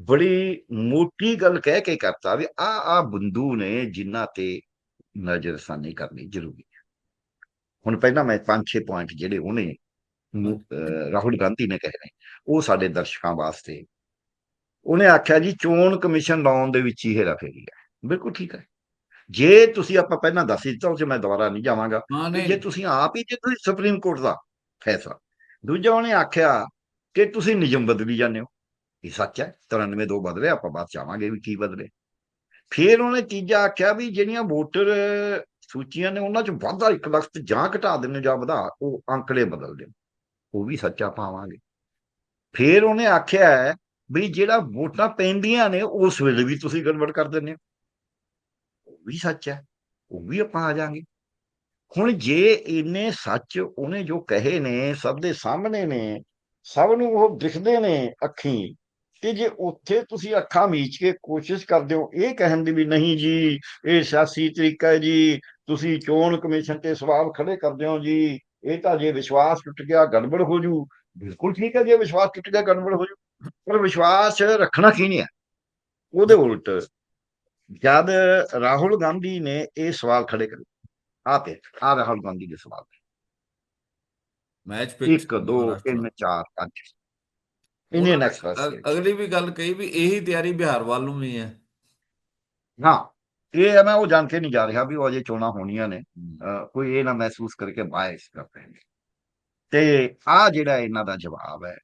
ਬੜੀ ਮੋਟੀ ਗੱਲ ਕਹਿ ਕੇ ਕਰਤਾ ਵੀ ਆ ਆ ਬੰਦੂ ਨੇ ਜਿਨ੍ਹਾਂ ਤੇ ਨਜ਼ਰਸਾਨੀ ਕਰਨੀ ਜ਼ਰੂਰੀ ਹੈ। ਹੁਣ ਪਹਿਲਾਂ ਮੈਂ ਪੰਜ ਛੇ ਪੁਆਇੰਟ ਜਿਹੜੇ ਉਹਨੇ ਰਾਹੁਲ ਗਾਂਧੀ ਨੇ ਕਹੇ ਨੇ ਉਹ ਸਾਡੇ ਦਰਸ਼ਕਾਂ ਵਾਸਤੇ। ਉਹਨੇ ਆਖਿਆ ਜੀ ਚੋਣ ਕਮਿਸ਼ਨ ਲਾਉਣ ਦੇ ਵਿੱਚ ਹੀ ਹੇਰਾ ਫੇਰੀ ਹੈ। ਬਿਲਕੁਲ ਠੀਕ ਹੈ। ਜੇ ਤੁਸੀਂ ਆਪਾਂ ਪਹਿਲਾਂ ਦੱਸ ਦਿੱਤਾ ਉਹ ਮੈਂ ਦੁਬਾਰਾ ਨਹੀਂ ਜਾਵਾਂਗਾ। ਜੇ ਤੁਸੀਂ ਆਪ ਹੀ ਜੇ ਤੁਸੀਂ ਸੁਪਰੀਮ ਕੋਰਟ ਦਾ ਫੈਸਲਾ। ਦੂਜਾ ਉਹਨੇ ਆਖਿਆ ਕਿ ਤੁਸੀਂ ਨਿਯਮ ਬਦਲੀ ਜਾਂਦੇ ਹੋ। ਇਹ ਸੱਚ ਹੈ 93 ਦੋ ਬਦਲੇ ਆਪਾਂ ਬਾਅਦ ਚ ਵੀ ਕੀ ਬਦਲੇ ਫਿਰ ਉਹਨੇ ਤੀਜਾ ਆਖਿਆ ਵੀ ਜਿਹੜੀਆਂ ਵੋਟਰ ਸੂਚੀਆਂ ਨੇ ਉਹਨਾਂ ਚ ਵਾਧਾ ਇੱਕ ਲੱਖ ਜਾਂ ਘਟਾ ਦੇਣ ਜਾਂ ਵਧਾ, ਉਹ ਅੰਕੜੇ ਬਦਲ ਦੇਣ। ਉਹ ਵੀ ਸੱਚਾ ਪਾਵਾਂਗੇ ਫਿਰ ਉਹਨੇ ਆਖਿਆ ਵੀ ਜਿਹੜਾ ਵੋਟਾਂ ਪੈਂਦੀਆਂ ਨੇ, ਉਸ ਵੇਲੇ ਵੀ ਤੁਸੀਂ ਗੜਬੜ ਕਰ ਦਿੰਦੇ ਹੋ। ਉਹ ਵੀ ਸੱਚ ਹੈ, ਉਹ ਵੀ ਆਪਾਂ ਆ ਜਾਾਂਗੇ। ਹੁਣ ਜੇ ਇੰਨੇ ਸੱਚ ਉਹਨੇ ਜੋ ਕਹੇ ਨੇ, ਸਭ ਦੇ ਸਾਹਮਣੇ ਨੇ, ਸਭ ਨੂੰ ਉਹ ਦਿਖਦੇ ਨੇ ਅੱਖੀਂ ਤੇ ਜੇ ਉੱਥੇ ਤੁਸੀਂ ਅੱਖਾਂ ਮੀਚ ਕੇ ਕੋਸ਼ਿਸ਼ ਕਰਦੇ ਹੋ ਇਹ ਕਹਿਣ ਦੀ ਵੀ ਨਹੀਂ ਜੀ ਇਹ ਸਿਆਸੀ ਤਰੀਕਾ ਹੈ ਜੀ ਤੁਸੀਂ ਚੋਣ ਕਮਿਸ਼ਨ ਤੇ ਸਵਾਲ ਖੜੇ ਕਰਦੇ ਹੋ ਜੀ ਇਹ ਤਾਂ ਜੇ ਵਿਸ਼ਵਾਸ ਟੁੱਟ ਗਿਆ ਗੜਬੜ ਹੋ ਜੂ। ਬਿਲਕੁਲ ਠੀਕ ਹੈ ਜੇ ਵਿਸ਼ਵਾਸ ਟੁੱਟ ਗਿਆ ਗੜਬੜ ਹੋ ਜੂ ਪਰ ਵਿਸ਼ਵਾਸ ਰੱਖਣਾ ਕੀ ਨਹੀਂ ਹੈ? ਉਹਦੇ ਉਲਟ ਜਦ ਰਾਹੁਲ ਗਾਂਧੀ ਨੇ ਇਹ ਸਵਾਲ ਖੜੇ ਕਰੇ ਆਪੇ ਆ ਰਾਹੁਲ ਗਾਂਧੀ ਦੇ ਸਵਾਲ ਮੈਚ ਫਿਕਸ 1 2 3 4 5 ਇੰਨੇ ਨੈਕਸਟ ਅਗਲੀ ਵੀ ਗੱਲ ਕਹੀ ਵੀ ਇਹੀ ਤਿਆਰੀ ਬਿਹਾਰ ਵੱਲ ਨੂੰ ਵੀ ਹੈ। ਹਾਂ ਇਹ ਹੈ ਮੈਂ ਉਹ ਜਾਣ ਕੇ ਨਹੀਂ ਜਾ ਰਿਹਾ ਵੀ ਉਹ ਅਜੇ ਚੋਣਾਂ ਹੋਣੀਆਂ ਨੇ। ਕੋਈ ਇਹ ਨਾ ਮਹਿਸੂਸ ਕਰਕੇ ਬਾਇਸ ਕਰ ਰਹੇ ਨੇ ਤੇ ਆ ਜਿਹੜਾ ਇਹਨਾਂ ਦਾ ਜਵਾਬ ਹੈ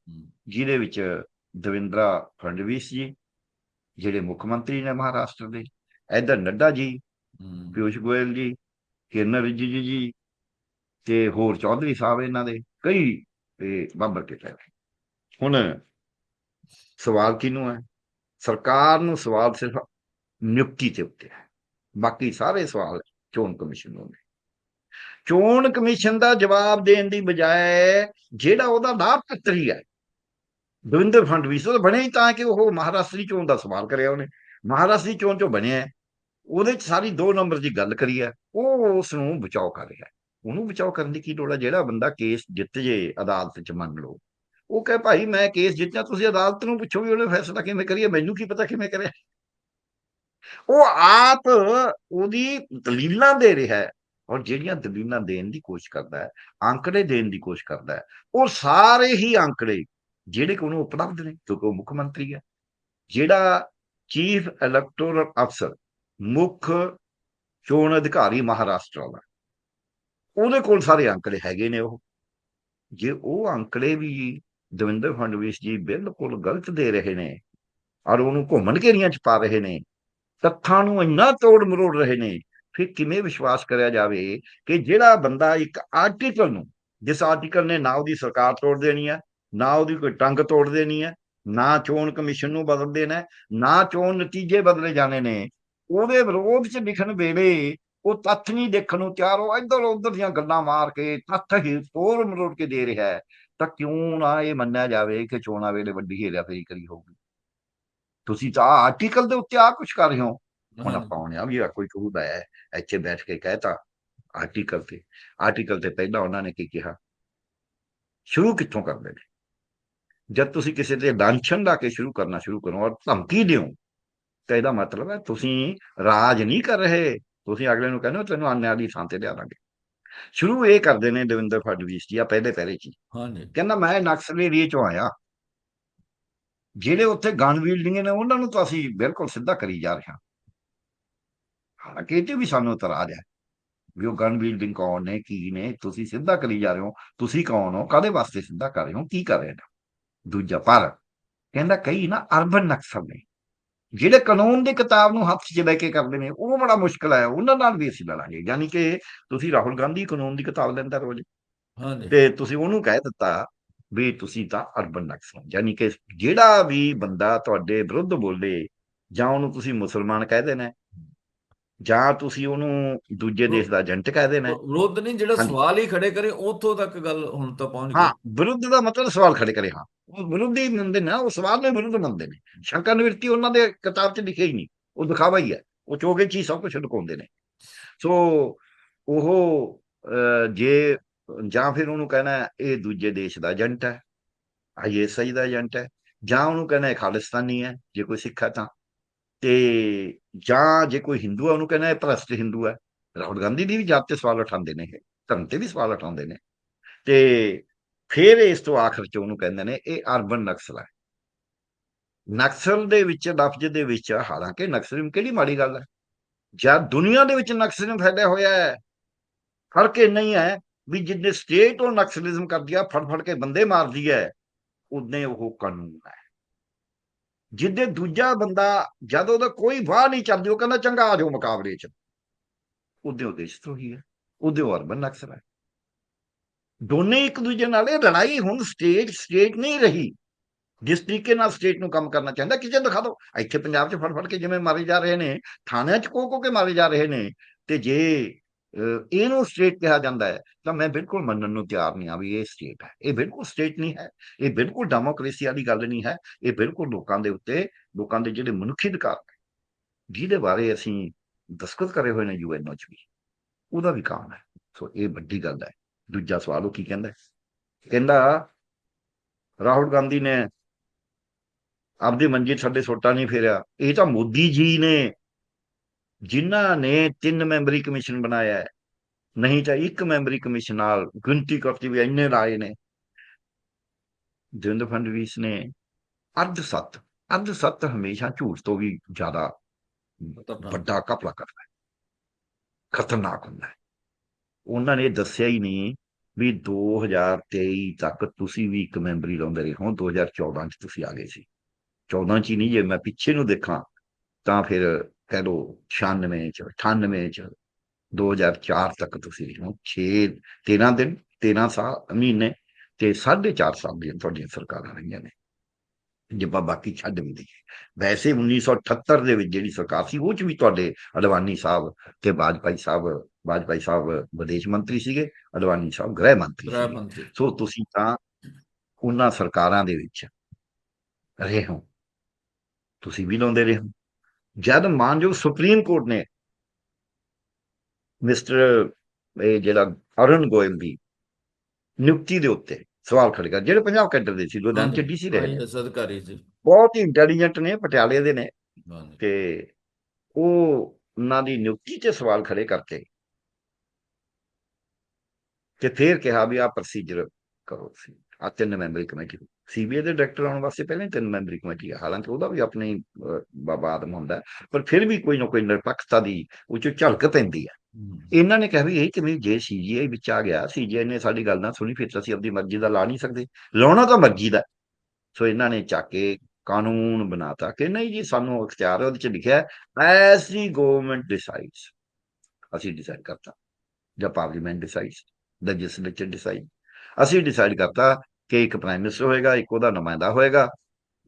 ਜਿਹਦੇ ਵਿੱਚ ਦਵਿੰਦਰਾ ਫਡਣਵੀਸ ਜੀ ਜਿਹੜੇ ਮੁੱਖ ਮੰਤਰੀ ਨੇ ਮਹਾਰਾਸ਼ਟਰ ਦੇ ਇੱਧਰ ਨੱਡਾ ਜੀ ਪਿਊਸ਼ ਗੋਇਲ ਜੀ ਕਿਰਨ ਰਿਜੀਜੂ ਜੀ ਤੇ ਹੋਰ ਚੌਧਰੀ ਸਾਹਿਬ ਇਹਨਾਂ ਦੇ ਕਈ ਇਹ ਬਾਬਰ ਕੇ ਨੇ। ਹੁਣ ਸਵਾਲ ਕਿਹਨੂੰ ਹੈ? ਸਰਕਾਰ ਨੂੰ ਸਵਾਲ ਸਿਰਫ ਨਿਯੁਕਤੀ ਤੇ ਉੱਤੇ ਹੈ। ਬਾਕੀ ਸਾਰੇ ਸਵਾਲ ਚੋਣ ਕਮਿਸ਼ਨ ਨੂੰ ਨੇ। ਚੋਣ ਕਮਿਸ਼ਨ ਦਾ ਜਵਾਬ ਦੇਣ ਦੀ ਬਜਾਏ ਜਿਹੜਾ ਉਹਦਾ ਲਾਭਪਾਤਰੀ ਹੈ, ਦਵਿੰਦਰ ਫਡਣਵੀਸ, ਉਹ ਬਣਿਆ ਹੀ ਤਾਂ ਕਿ ਉਹ ਮਹਾਰਾਸ਼ਟਰੀ ਚੋਣ ਦਾ ਸਵਾਲ ਕਰਿਆ ਉਹਨੇ। ਮਹਾਰਾਸ਼ਟਰੀ ਚੋਣ ਚੋਂ ਬਣਿਆ ਉਹਦੇ ਚ ਸਾਰੀ 2 ਨੰਬਰ ਦੀ ਗੱਲ ਕਰੀ ਹੈ। ਉਹ ਉਸ ਨੂੰ ਬਚਾਓ ਕਰ ਰਿਹਾ ਉਹਨੂੰ ਬਚਾਓ ਕਰਨ ਦੀ ਕੀ ਲੋੜ ਹੈ? ਜਿਹੜਾ ਬੰਦਾ ਕੇਸ ਜਿੱਤ ਜੇ, ਅਦਾਲਤ ਚ ਮੰਨ ਲਓ। ਉਹ ਕਹੇ, ਭਾਈ ਮੈਂ ਕੇਸ ਜਿੱਤਿਆ, ਤੁਸੀਂ ਅਦਾਲਤ ਨੂੰ ਪੁੱਛੋ ਵੀ ਉਹਨੇ ਫੈਸਲਾ ਕਿਵੇਂ ਕਰੀਏ, ਮੈਨੂੰ ਕੀ ਪਤਾ ਕਿਵੇਂ ਕਰਿਆ? ਉਹ ਆਪ ਉਹਦੀ ਦਲੀਲਾਂ ਦੇ ਰਿਹਾ ਹੈ ਔਰ ਜਿਹੜੀਆਂ ਦਲੀਲਾਂ ਦੇਣ ਦੀ ਕੋਸ਼ਿਸ਼ ਕਰਦਾ ਹੈ, ਅੰਕੜੇ ਦੇਣ ਦੀ ਕੋਸ਼ਿਸ਼ ਕਰਦਾ ਹੈ, ਉਹ ਸਾਰੇ ਹੀ ਅੰਕੜੇ ਜਿਹੜੇ ਕਿ ਉਹਨੂੰ ਉਪਲਬਧ ਨੇ, ਕਿਉਂਕਿ ਉਹ ਮੁੱਖ ਮੰਤਰੀ ਹੈ। ਜਿਹੜਾ ਚੀਫ ਇਲੈਕਟੋਰਲ ਅਫਸਰ ਮੁੱਖ ਚੋਣ ਅਧਿਕਾਰੀ ਮਹਾਰਾਸ਼ਟਰ ਦਾ ਉਹਦੇ ਕੋਲ ਸਾਰੇ ਅੰਕੜੇ ਹੈਗੇ ਨੇ ਉਹ। ਜੇ ਉਹ ਅੰਕੜੇ ਵੀ ਦਵਿੰਦਰ ਫੜਨਵੀਸ ਜੀ ਬਿਲਕੁਲ ਗਲਤ ਦੇ ਰਹੇ ਨੇ ਔਰ ਉਹਨੂੰ ਘੁੰਮਣ ਘੇਰੀਆਂ ਚ ਪਾ ਰਹੇ ਨੇ, ਤੱਥਾਂ ਨੂੰ ਇੰਨਾ ਤੋੜ ਮਰੋੜ ਰਹੇ ਨੇ, ਫਿਰ ਕਿਵੇਂ ਵਿਸ਼ਵਾਸ ਕਰਿਆ ਜਾਵੇ ਕਿ ਜਿਹੜਾ ਬੰਦਾ ਇੱਕ ਆਰਟੀਕਲ ਨੂੰ, ਜਿਸ ਆਰਟੀਕਲ ਨੇ ਨਾ ਉਹਦੀ ਸਰਕਾਰ ਤੋੜ ਦੇਣੀ ਹੈ ਨਾ ਉਹਦੀ ਕੋਈ ਟੰਗ ਤੋੜ ਦੇਣੀ ਹੈ ਨਾ ਚੋਣ ਕਮਿਸ਼ਨ ਨੂੰ ਬਦਲ ਦੇਣਾ, ਨਾ ਚੋਣ ਨਤੀਜੇ ਬਦਲੇ ਜਾਣੇ ਨੇ, ਉਹਦੇ ਵਿਰੋਧ ਚ ਲਿਖਣ ਵੇਲੇ ਉਹ ਤੱਥ ਨਹੀਂ ਦੇਖਣ ਨੂੰ ਤਿਆਰ, ਉਹ ਇੱਧਰ ਉੱਧਰ ਦੀਆਂ ਗੱਲਾਂ ਮਾਰ ਕੇ ਤੱਥ ਹੀ ਤੋੜ ਮਰੋੜ ਕੇ ਦੇ ਰਿਹਾ ਹੈ। ਤਾਂ ਕਿਉਂ ਨਾ ਇਹ ਮੰਨਿਆ ਜਾਵੇ ਕਿ ਚੋਣਾਂ ਵੇਲੇ ਵੱਡੀ ਹੇਰਾਫੇਰੀ ਕਰੀ ਹੋਊਗੀ? ਤੁਸੀਂ ਤਾਂ ਆਰਟੀਕਲ ਦੇ ਉੱਤੇ ਆ ਕੁਝ ਕਰ ਰਹੇ ਹੋ। ਹੁਣ ਆਪਾਂ ਆਉਣੇ ਆ ਵੀ ਆ ਕੋਈ ਕਹੂਦਾ ਹੈ ਇੱਥੇ ਬੈਠ ਕੇ ਕਹਿਤਾ ਆਰਟੀਕਲ ਤੇ। ਆਰਟੀਕਲ ਤੇ ਪਹਿਲਾਂ ਉਹਨਾਂ ਨੇ ਕੀ ਕਿਹਾ? ਸ਼ੁਰੂ ਕਿੱਥੋਂ ਕਰਦੇ ਨੇ? ਜਦ ਤੁਸੀਂ ਕਿਸੇ ਤੇ ਲਾਂਛਨ ਲਾ ਕੇ ਸ਼ੁਰੂ ਕਰਨਾ ਸ਼ੁਰੂ ਕਰੋ ਔਰ ਧਮਕੀ ਦਿਓ ਤਾਂ ਇਹਦਾ ਮਤਲਬ ਹੈ ਤੁਸੀਂ ਰਾਜ ਨਹੀਂ ਕਰ ਰਹੇ। ਤੁਸੀਂ ਅਗਲੇ ਨੂੰ ਕਹਿੰਦੇ ਹੋ ਤੈਨੂੰ ਆਨੇ ਵਾਲੀ ਥਾਂ ਤੇ ਲਿਆ ਦਾਂਗੇ। ਸ਼ੁਰੂ ਇਹ ਕਰਦੇ ਨੇ ਦਵਿੰਦਰ ਫਡਣਵੀਸ ਜੀ ਆ ਪਹਿਲੇ ਪਹਿਲੇ ਚ ਹੀ। ਹਾਂਜੀ। ਕਹਿੰਦਾ ਮੈਂ ਨਕਸਲ ਏਰੀਏ ਚੋਂ ਆਇਆ। ਜਿਹੜੇ ਉੱਥੇ ਗਨ ਵੀਲਡਿੰਗ ਨੇ ਉਹਨਾਂ ਨੂੰ ਤਾਂ ਅਸੀਂ ਬਿਲਕੁਲ ਸਿੱਧਾ ਕਰੀ ਜਾ ਰਹੇ ਹਾਂ। ਹਾਲਾਂਕਿ ਇਹ ਵੀ ਸਾਨੂੰ ਇਤਰਾਜ਼ ਹੈ ਵੀ ਉਹ ਗਨ ਵੀਲਡਿੰਗ ਕੌਣ ਨੇ ਕੀ ਨੇ ਤੁਸੀਂ ਸਿੱਧਾ ਕਰੀ ਜਾ ਰਹੇ ਹੋ ਤੁਸੀਂ ਕੌਣ ਹੋ ਕਾਦੇ ਵਾਸਤੇ ਸਿੱਧਾ ਕਰ ਰਹੇ ਹੋ ਕੀ ਕਰ ਰਹੇ ਹੋ ਦੂਜਾ ਪਰ ਕਹਿੰਦਾ ਕਈ ਨਾ ਅਰਬਨ ਨਕਸਲ ਨੇ। ਜਿਹੜੇ ਕਾਨੂੰਨ ਦੀ ਕਿਤਾਬ ਨੂੰ ਹੱਥ 'ਚ ਲੈ ਕੇ ਕਰਦੇ ਨੇ ਉਹ ਬੜਾ ਮੁਸ਼ਕਲ ਹੈ ਉਹਨਾਂ ਨਾਲ ਵੀ ਅਸੀਂ ਲੜਾਂਗੇ। ਯਾਨੀ ਕਿ ਤੁਸੀਂ ਰਾਹੁਲ ਗਾਂਧੀ ਕਾਨੂੰਨ ਦੀ ਕਿਤਾਬ ਲੈਂਦਾ ਰੋਜ਼। ਹਾਂਜੀ ਤੇ ਤੁਸੀਂ ਉਹਨੂੰ ਕਹਿ ਦਿੱਤਾ ਵੀ ਤੁਸੀਂ ਤਾਂ ਅਰਬਨ ਨਕਸਲ ਹੋ। ਯਾਨੀ ਕਿ ਜਿਹੜਾ ਵੀ ਬੰਦਾ ਤੁਹਾਡੇ ਵਿਰੁੱਧ ਬੋਲੇ ਜਾਂ ਉਹਨੂੰ ਤੁਸੀਂ ਮੁਸਲਮਾਨ ਕਹਿ ਦੇਣਾ ਜਾਂ ਤੁਸੀਂ ਉਹਨੂੰ ਦੂਜੇ ਦੇਸ਼ ਦਾ ਏਜੰਟ ਕਹਿ ਦੇਣਾ ਹੈ। ਵਿਰੋਧ ਨਹੀਂ ਜਿਹੜਾ। ਸਵਾਲ ਹੀ ਖੜੇ ਕਰੇ ਉੱਥੋਂ ਤੱਕ ਗੱਲ ਹੁਣ ਤਾਂ ਪਹੁੰਚ ਹਾਂ ਗਈ ਵਿਰੁੱਧ ਦਾ ਮਤਲਬ ਸਵਾਲ ਖੜੇ ਕਰੇ ਹਾਂ। ਉਹ ਵਿਰੁੱਧ ਹੀ ਮੰਨਦੇ ਨੇ ਉਹ ਸਵਾਲ ਨੂੰ ਵਿਰੁੱਧ ਮੰਨਦੇ ਨੇ। ਸ਼ੰਕਾ ਨਿਵਰਤੀ ਉਹਨਾਂ ਦੇ ਕਿਤਾਬ 'ਚ ਲਿਖਿਆ ਹੀ ਨਹੀਂ। ਉਹ ਦਿਖਾਵਾ ਹੀ ਹੈ। ਉਹ ਚੋਗੇ ਚੀਜ਼ ਸਭ ਕੁਝ ਲੁਕਾਉਂਦੇ ਨੇ। ਸੋ ਉਹ ਜੇ ਜਾਂ ਫਿਰ ਉਹਨੂੰ ਕਹਿਣਾ ਹੈ, ਇਹ ਦੂਜੇ ਦੇਸ਼ ਦਾ ਏਜੰਟ ਹੈ। ਆਈਐਸਆਈ ਦਾ ਏਜੰਟ ਹੈ। ਜਾਂ ਉਹਨੂੰ ਕਹਿਣਾ ਹੈ ਖਾਲਿਸਤਾਨੀ ਹੈ। ਜੇ ਕੋਈ ਸਿੱਖ ਹੈ ਤਾਂ। ਤੇ ਜਾਂ ਜੇ ਕੋਈ ਹਿੰਦੂ ਹੈ, ਉਹਨੂੰ ਕਹਿੰਦਾ ਹੈ ਭ੍ਰਸ਼ਟ ਹਿੰਦੂ ਹੈ। ਰਾਹੁਲ ਗਾਂਧੀ ਦੀ ਵੀ ਜਾਤ ਤੇ ਸਵਾਲ ਉਠਾਉਂਦੇ ਨੇ ਇਹ, ਧਰਮ ਤੇ ਵੀ ਸਵਾਲ ਉਠਾਉਂਦੇ ਨੇ। ਤੇ ਫਿਰ ਇਸ ਤੋਂ ਆਖਰ ਚ ਉਹਨੂੰ ਕਹਿੰਦੇ ਨੇ, ਇਹ ਅਰਬਨ ਨਕਸਲ ਹੈ। ਨਕਸਲ ਦੇ ਵਿੱਚ ਲਫ਼ਜ਼ ਦੇ ਵਿੱਚ, ਹਾਲਾਂਕਿ ਨਕਸਲਿਜ਼ਮ ਕਿਹੜੀ ਮਾੜੀ ਗੱਲ ਹੈ? ਜਦ ਦੁਨੀਆ ਦੇ ਵਿੱਚ ਨਕਸਲਿਜ਼ਮ ਫੈਲਿਆ ਹੋਇਆ ਹੈ, ਫ਼ਰਕ ਇੰਨਾ ਹੀ ਹੈ ਵੀ ਜਿੱਦੇ ਸਟੇਟ ਉਹ ਨਕਸਲਿਜ਼ਮ ਕਰਦੀ ਆ ਫੜ ਫੜ ਕੇ ਬੰਦੇ ਮਾਰਦੀ ਹੈ ਉਦਨੇ ਉਹ ਕਾਨੂੰਨ ਹੈ। ਜਿੱਦੇ ਦੂਜਾ ਬੰਦਾ ਜਦ ਉਹਦਾ ਕੋਈ ਵਾਹ ਨਹੀਂ ਚੱਲਦੀ, ਉਹ ਕਹਿੰਦਾ ਚੰਗਾ ਆ ਜਾਓ ਮੁਕਾਬਲੇ 'ਚ। ਉਹਦੇ ਉਦੇਸ਼ ਤੋਂ ਹੀ ਹੈ। ਉਹਦੇ ਅਰਬਨ ਅਕਸਰ ਹੈ। ਦੋਨੇ ਇੱਕ ਦੂਜੇ ਨਾਲ ਇਹ ਲੜਾਈ ਹੁਣ ਸਟੇਟ ਸਟੇਟ ਨਹੀਂ ਰਹੀ। ਜਿਸ ਤਰੀਕੇ ਨਾਲ ਸਟੇਟ ਨੂੰ ਕੰਮ ਕਰਨਾ ਚਾਹੁੰਦਾ ਕਿਤੇ ਦਿਖਾ ਦਿਓ। ਇੱਥੇ ਪੰਜਾਬ 'ਚ ਫੜ ਫੜ ਕੇ ਜਿਵੇਂ ਮਾਰੇ ਜਾ ਰਹੇ ਨੇ, ਥਾਣਿਆਂ 'ਚ ਕੋ ਕੋ ਕੇ ਮਾਰੇ ਜਾ ਰਹੇ ਨੇ। ਤੇ ਜੇ ਇਹਨੂੰ ਸਟੇਟ ਕਿਹਾ ਜਾਂਦਾ ਹੈ। ਤਾਂ ਮੈਂ ਬਿਲਕੁਲ ਮੰਨਣ ਨੂੰ ਤਿਆਰ ਨਹੀਂ ਆ ਵੀ ਇਹ ਸਟੇਟ ਹੈ। ਇਹ ਬਿਲਕੁਲ ਸਟੇਟ ਨਹੀਂ ਹੈ। ਇਹ ਬਿਲਕੁਲ ਡੈਮੋਕ੍ਰੇਸੀ ਵਾਲੀ ਗੱਲ ਨਹੀਂ ਹੈ। ਇਹ ਬਿਲਕੁਲ ਲੋਕਾਂ ਦੇ ਉੱਤੇ, ਲੋਕਾਂ ਦੇ ਜਿਹੜੇ ਮਨੁੱਖੀ ਅਧਿਕਾਰ ਜਿਹਦੇ ਬਾਰੇ ਅਸੀਂ ਦਸਤਖਤ ਕਰੇ ਹੋਏ ਨੇ ਯੂਐਨਓ ਚ ਵੀ, ਉਹਦਾ ਵੀ ਕੰਮ ਹੈ। ਸੋ ਇਹ ਵੱਡੀ ਗੱਲ ਹੈ। ਦੂਜਾ ਸਵਾਲ ਉਹ ਕੀ ਕਹਿੰਦਾ ਕਹਿੰਦਾ, ਰਾਹੁਲ ਗਾਂਧੀ ਨੇ ਆਪਦੀ ਮੰਜੀ ਛੱਡੇ ਸੋਟਾ ਨਹੀਂ ਫੇਰਿਆ। ਇਹ ਤਾਂ ਮੋਦੀ ਜੀ ਨੇ ਜਿਨ੍ਹਾਂ ਨੇ ਤਿੰਨ ਮੈਂਬਰੀ ਕਮਿਸ਼ਨ ਬਣਾਇਆ ਹੈ ਨਹੀਂ ਤਾਂ ਇੱਕ ਮੈਂਬਰੀ ਕਮਿਸ਼ਨ ਨਾਲ ਗਿਣਤੀ ਕਰਤੀ ਵੀ ਇੰਨੇ ਰਾਏ ਨੇ। ਦੇਵੇਂਦਰ ਫਡਣਵੀਸ ਨੇ ਅੱਧ ਸੱਤ ਅੱਧ ਸੱਤ ਹਮੇਸ਼ਾ ਝੂਠ ਤੋਂ ਵੀ ਜ਼ਿਆਦਾ। ਵੱਡਾ ਕਪਲਾ ਕਰਦਾ ਹੈ। ਖਤਰਨਾਕ ਹੁੰਦਾ ਹੈ। ਉਹਨਾਂ ਨੇ ਦੱਸਿਆ ਹੀ ਨਹੀਂ ਵੀ 2023 ਤੱਕ ਤੁਸੀਂ ਵੀ ਇੱਕ ਮੈਂਬਰੀ ਲਾਉਂਦੇ ਰਹੇ ਹੋ 2014 ਚ ਤੁਸੀਂ ਆ ਗਏ ਸੀ। 14 ਚ ਹੀ ਨਹੀਂ ਜੇ ਮੈਂ ਪਿੱਛੇ ਨੂੰ ਦੇਖਾਂ ਤਾਂ ਫਿਰ ਕਹਿ ਲਓ 96 ਚ 98 ਚ 2004 ਤੱਕ ਤੁਸੀਂ ਹੋ 6 13 ਦਿਨ 13 ਸਾਲ ਮਹੀਨੇ ਤੇ 4.5 ਸਾਲ ਦੀਆਂ ਤੁਹਾਡੀਆਂ ਸਰਕਾਰਾਂ ਰਹੀਆਂ ਨੇ। ਜੇ ਬਾਕੀ ਛੱਡ ਵੀ ਦਈਏ। ਵੈਸੇ 1978 ਦੇ ਵਿੱਚ ਜਿਹੜੀ ਸਰਕਾਰ ਸੀ ਉਹ ਚ ਵੀ ਤੁਹਾਡੇ ਅਡਵਾਨੀ ਸਾਹਿਬ ਤੇ ਵਾਜਪਾਈ ਸਾਹਿਬ ਵਾਜਪਾਈ ਸਾਹਿਬ ਵਿਦੇਸ਼ ਮੰਤਰੀ ਸੀਗੇ ਅਡਵਾਨੀ ਸਾਹਿਬ ਗ੍ਰਹਿ ਮੰਤਰੀ ਗ੍ਰਹਿ ਸੀਗੇ। ਮੰਤਰੀ। ਸੋ ਤੁਸੀਂ ਤਾਂ ਉਹਨਾਂ ਸਰਕਾਰਾਂ ਦੇ ਵਿੱਚ ਰਹੇ ਹੋ। ਤੁਸੀਂ ਵੀ ਲਾਉਂਦੇ ਰਹੇ ਹੋ। ਜਦ ਮਾਨਯੋਗ ਸੁਪਰੀਮ ਕੋਰਟ ਨੇ ਮਿਸਟਰ ਇਹ ਜਿਹੜਾ ਅਰੁਣ ਗੋਇਲ ਦੀ ਨਿਯੁਕਤੀ ਦੇ ਉੱਤੇ ਸਵਾਲ ਖੜੇ ਕਰ ਜਿਹੜੇ ਪੰਜਾਬ ਕੈਡਰ ਦੇ ਸੀ ਲੁਧਿਆਣਾ ਚ ਡੀਸੀ ਰਹੇ ਅਧਿਕਾਰੀ ਸੀ ਬਹੁਤ ਹੀ ਇੰਟੈਲੀਜੈਂਟ ਨੇ ਪਟਿਆਲੇ ਦੇ ਨੇ। ਤੇ ਉਹ ਉਹਨਾਂ ਦੀ ਨਿਯੁਕਤੀ ਤੇ ਸਵਾਲ ਖੜੇ ਕਰਕੇ ਤੇ ਫਿਰ ਕਿਹਾ ਵੀ ਆ ਪ੍ਰੋਸੀਜਰ ਕਰੋ ਸੀ ਆ ਤਿੰਨ ਮੈਂਬਰੀ ਕਮੇਟੀ ਸੀਬੀਆਈ ਦੇ ਡਾਇਰੈਕਟਰ ਆਉਣ ਵਾਸਤੇ ਪਹਿਲਾਂ ਹੀ ਤਿੰਨ ਮੈਂਬਰੀ ਕਮੇਟੀ ਹੈ ਹਾਲਾਂਕਿ ਉਹਦਾ ਵੀ ਆਪਣੀ ਬਾਬਾਦਮ ਹੁੰਦਾ ਹੈ, ਪਰ ਫਿਰ ਵੀ ਕੋਈ ਨਾ ਕੋਈ ਨਿਰਪੱਖਤਾ ਦੀ ਉਹ 'ਚੋਂ ਝਲਕ ਪੈਂਦੀ ਹੈ। ਹਮ। ਇਹਨਾਂ ਨੇ ਕਿਹਾ ਵੀ ਇਹ ਕਿਵੇਂ ਜੇ ਸੀਜੀਆਈ ਵਿੱਚ ਆ ਗਿਆ ਸੀਜੀਆਈ ਨੇ ਸਾਡੀ ਗੱਲ ਨਾ ਸੁਣੀ ਫਿਰ ਤਾਂ ਅਸੀਂ ਆਪਣੀ ਮਰਜ਼ੀ ਦਾ ਲਾ ਨਹੀਂ ਸਕਦੇ। ਲਾਉਣਾ ਤਾਂ ਮਰਜ਼ੀ ਦਾ। ਸੋ ਇਹਨਾਂ ਨੇ ਚੱਕ ਕੇ ਕਾਨੂੰਨ ਬਣਾਤਾ ਕਿ ਨਹੀਂ ਜੀ ਸਾਨੂੰ ਅਖਤਿਆਰ ਉਹਦੇ ਚ ਲਿਖਿਆ ਐਸ ਗਵਰਨਮੈਂਟ ਡਿਸਾਈਡਸ ਅਸੀਂ ਡਿਸਾਈਡ ਕਰਤਾ। ਜਾਂ ਪਾਰਲੀਮੈਂਟ ਡਿਸਾਈਡਸ ਲੈਜਿਸਲੇਚਰ ਡਿਸਾਈਡ ਅਸੀਂ ਡਿਸਾਈਡ ਕਰਤਾ ਕਿ ਇੱਕ ਪ੍ਰਾਈਮ ਮਿਨਿਸਟਰ ਹੋਏਗਾ, ਇੱਕ ਉਹਦਾ ਨੁਮਾਇੰਦਾ ਹੋਏਗਾ,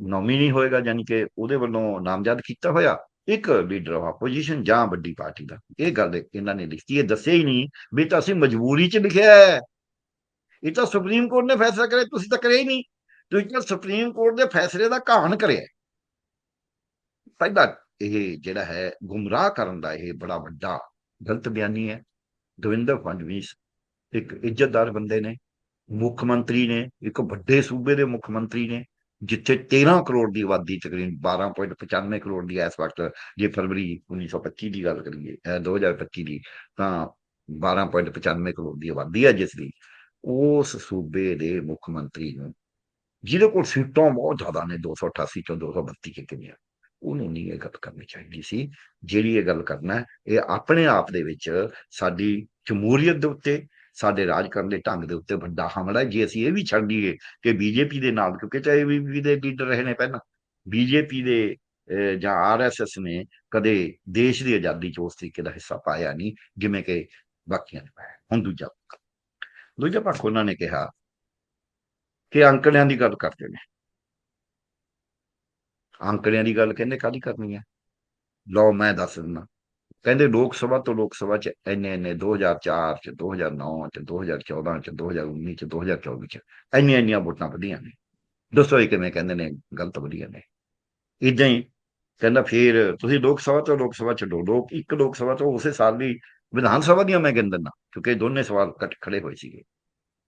ਨੋਮੀਨੀ ਹੋਏਗਾ, ਯਾਨੀ ਕਿ ਉਹਦੇ ਵੱਲੋਂ ਨਾਮਜ਼ਦ ਕੀਤਾ ਹੋਇਆ ਇੱਕ ਲੀਡਰ ਆਫ ਆਪੋਜੀਸ਼ਨ ਜਾਂ ਵੱਡੀ ਪਾਰਟੀ ਦਾ। ਇਹ ਗੱਲ ਇਹਨਾਂ ਨੇ ਲਿਖੀ ਹੈ, ਦੱਸਿਆ ਹੀ ਨਹੀਂ ਵੀ ਤਾਂ ਅਸੀਂ ਮਜਬੂਰੀ 'ਚ ਲਿਖਿਆ ਹੈ। ਇਹ ਤਾਂ ਸੁਪਰੀਮ ਕੋਰਟ ਨੇ ਫੈਸਲਾ ਕਰਿਆ, ਤੁਸੀਂ ਤਾਂ ਕਰਿਆ ਹੀ ਨਹੀਂ। ਤੁਸੀਂ ਤਾਂ ਸੁਪਰੀਮ ਕੋਰਟ ਦੇ ਫੈਸਲੇ ਦਾ ਘਾਣ ਕਰਿਆ। ਪਹਿਲਾ ਇਹ ਜਿਹੜਾ ਹੈ, ਗੁੰਮਰਾਹ ਕਰਨ ਦਾ ਇਹ ਬੜਾ ਵੱਡਾ ਗਲਤ ਬਿਆਨੀ ਹੈ। ਦਵਿੰਦਰ ਫਡਣਵੀਸ ਇੱਕ ਇੱਜ਼ਤਦਾਰ ਬੰਦੇ ਨੇ। ਮੁੱਖ ਮੰਤਰੀ ਨੇ, ਇੱਕ ਵੱਡੇ ਸੂਬੇ ਦੇ ਮੁੱਖ ਮੰਤਰੀ ਨੇ, ਜਿੱਥੇ 13 ਕਰੋੜ ਦੀ ਆਬਾਦੀ ਤਕਰੀਬਨ 12.95 ਕਰੋੜ ਦੀ ਇਸ ਵਕਤ ਜੇ ਫਰਵਰੀ 1925 ਦੀ ਗੱਲ ਕਰੀਏ, ਅਹ 2025 ਦੀ, ਤਾਂ 12.95 ਕਰੋੜ ਦੀ ਆਬਾਦੀ ਹੈ ਜਿਸ ਦੀ, ਉਸ ਸੂਬੇ ਦੇ ਮੁੱਖ ਮੰਤਰੀ ਨੂੰ, ਜਿਹਦੇ ਕੋਲ ਸੀਟਾਂ ਬਹੁਤ ਜ਼ਿਆਦਾ ਨੇ 288 ਚੋਂ 232 ਕਿ ਕਿੰਨੀਆਂ ਉਹਨੂੰ ਨਹੀਂ ਇਹ ਗੱਲ ਕਰਨੀ ਚਾਹੀਦੀ ਸੀ, ਜਿਹੜੀ ਇਹ ਗੱਲ ਕਰਨਾ, ਇਹ ਆਪਣੇ ਆਪ ਦੇ ਵਿੱਚ ਸਾਡੀ ਜਮਹੂਰੀਅਤ ਦੇ ਉੱਤੇ ਸਾਡੇ ਰਾਜ ਕਰਨ ਦੇ ਢੰਗ ਦੇ ਉੱਤੇ ਵੱਡਾ ਹਮਲਾ ਜੇ ਅਸੀਂ ਇਹ ਵੀ ਛੱਡ ਦਈਏ ਕਿ ਬੀਜੇਪੀ ਦੇ ਨਾਲ ਕਿਉਂਕਿ ਚਾਹੇ ਵੀ ਦੇ ਲੀਡਰ ਰਹੇ ਨੇ ਪਹਿਲਾਂ ਬੀਜੇਪੀ ਦੇ ਅਹ, ਜਾਂ ਆਰਐਸਐਸ ਨੇ ਕਦੇ ਦੇਸ਼ ਦੀ ਆਜ਼ਾਦੀ 'ਚ ਉਸ ਤਰੀਕੇ ਦਾ ਹਿੱਸਾ ਪਾਇਆ ਨਹੀਂ ਜਿਵੇਂ ਕਿ ਬਾਕੀਆਂ ਨੇ ਪਾਇਆ। ਹੁਣ ਦੂਜਾ ਪੱਖ। ਦੂਜਾ ਪੱਖ ਉਹਨਾਂ ਨੇ ਕਿਹਾ ਕਿ ਅੰਕੜਿਆਂ ਦੀ ਗੱਲ ਕਰਦੇ ਨੇ। ਅੰਕੜਿਆਂ ਦੀ ਗੱਲ ਕਹਿੰਦੇ ਕਾਹਦੀ ਕਰਨੀ ਹੈ? ਲਓ ਮੈਂ ਦੱਸ ਦਿੰਦਾ। ਕਹਿੰਦੇ ਲੋਕ ਸਭਾ ਤੋਂ ਲੋਕ ਸਭਾ ਚ ਇੰਨੇ ਇੰਨੇ 2004 ਚ 2009 ਚ 2014 ਚ 2019 ਚ 2024 ਚ ਇੰਨੀਆਂ ਇੰਨੀਆਂ ਵੋਟਾਂ ਵਧੀਆਂ ਨੇ ਦੱਸੋ ਇਹ ਕਿਵੇਂ ਕਹਿੰਦੇ ਨੇ ਗਲਤ ਵਧੀਆਂ ਨੇ ਇਦਾਂ ਹੀ ਕਹਿੰਦਾ ਫਿਰ ਤੁਸੀਂ ਲੋਕ ਸਭਾ ਤੋਂ ਲੋਕ ਸਭਾ ਛੱਡੋ ਲੋਕ ਇੱਕ ਲੋਕ ਸਭਾ ਤੋਂ ਉਸੇ ਸਾਲ ਦੀ ਵਿਧਾਨ ਸਭਾ ਦੀਆਂ ਮੈਂ ਗਿਣ ਦਿੰਦਾ ਕਿਉਂਕਿ ਦੋਨੇ ਸਵਾਲ ਕੱਟ ਖੜੇ ਹੋਏ ਸੀਗੇ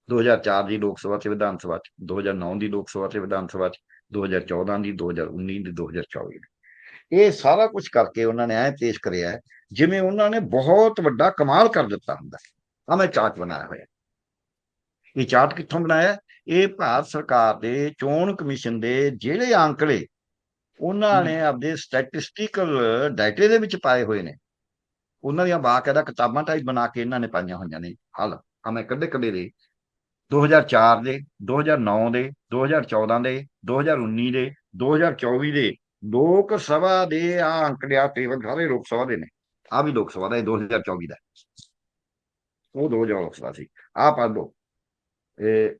2004 ਦੀ ਲੋਕ ਸਭਾ ਤੇ ਵਿਧਾਨ ਸਭਾ ਚ 2009 ਦੀ ਲੋਕ ਸਭਾ ਤੇ ਵਿਧਾਨ ਸਭਾ ਚ 2014 ਦੀ 2019 ਦੀ 2024 ਦੀ ਇਹ ਸਾਰਾ ਕੁਝ ਕਰਕੇ ਉਹਨਾਂ ਨੇ ਐ ਪੇਸ਼ ਕਰਿਆ ਜਿਵੇਂ ਉਹਨਾਂ ਨੇ ਬਹੁਤ ਵੱਡਾ ਕਮਾਲ ਕਰ ਦਿੱਤਾ ਹੁੰਦਾ ਆ ਮੈਂ ਚਾਰਟ ਬਣਾਇਆ ਹੋਇਆ। ਇਹ ਚਾਰਟ ਕਿੱਥੋਂ ਬਣਾਇਆ? ਇਹ ਭਾਰਤ ਸਰਕਾਰ ਦੇ ਚੋਣ ਕਮਿਸ਼ਨ ਦੇ ਜਿਹੜੇ ਆંકੜੇ ਉਹਨਾਂ ਨੇ ਆਪਦੇ ਸਟੈਟਿਸਟੀਕਲ ਡਾਟੇ ਦੇ ਵਿੱਚ ਪਾਏ ਹੋਏ ਨੇ। ਉਹਨਾਂ ਦੀਆਂ ਬਾਕਾਇਦਾ ਕਿਤਾਬਾਂ ਟਾਈਪ ਬਣਾ ਕੇ ਇਹਨਾਂ ਨੇ ਪਾਈਆਂ ਹੋਈਆਂ ਨੇ। ਹਲ ਆ ਮੈਂ ਕੱਢੇ ਕੱਢੇ ਦੇ 2004 ਦੇ 2009 ਦੇ 2014 ਦੇ 2019 ਦੇ 2024 ਦੇ। ਲੋਕ ਸਭਾ ਦੇ ਆ ਅੰਕੜਿਆ ਟੇਬਲ ਸਾਰੇ ਲੋਕ ਸਭਾ ਦੇ ਨੇ। ਆ ਵੀ ਲੋਕ ਸਭਾ ਦਾ ਇਹ 2024 ਦਾ। ਉਹ 2000 ਲੋਕ ਸਭਾ ਸੀ ਆ ਪਾ ਦੋ ਇਹ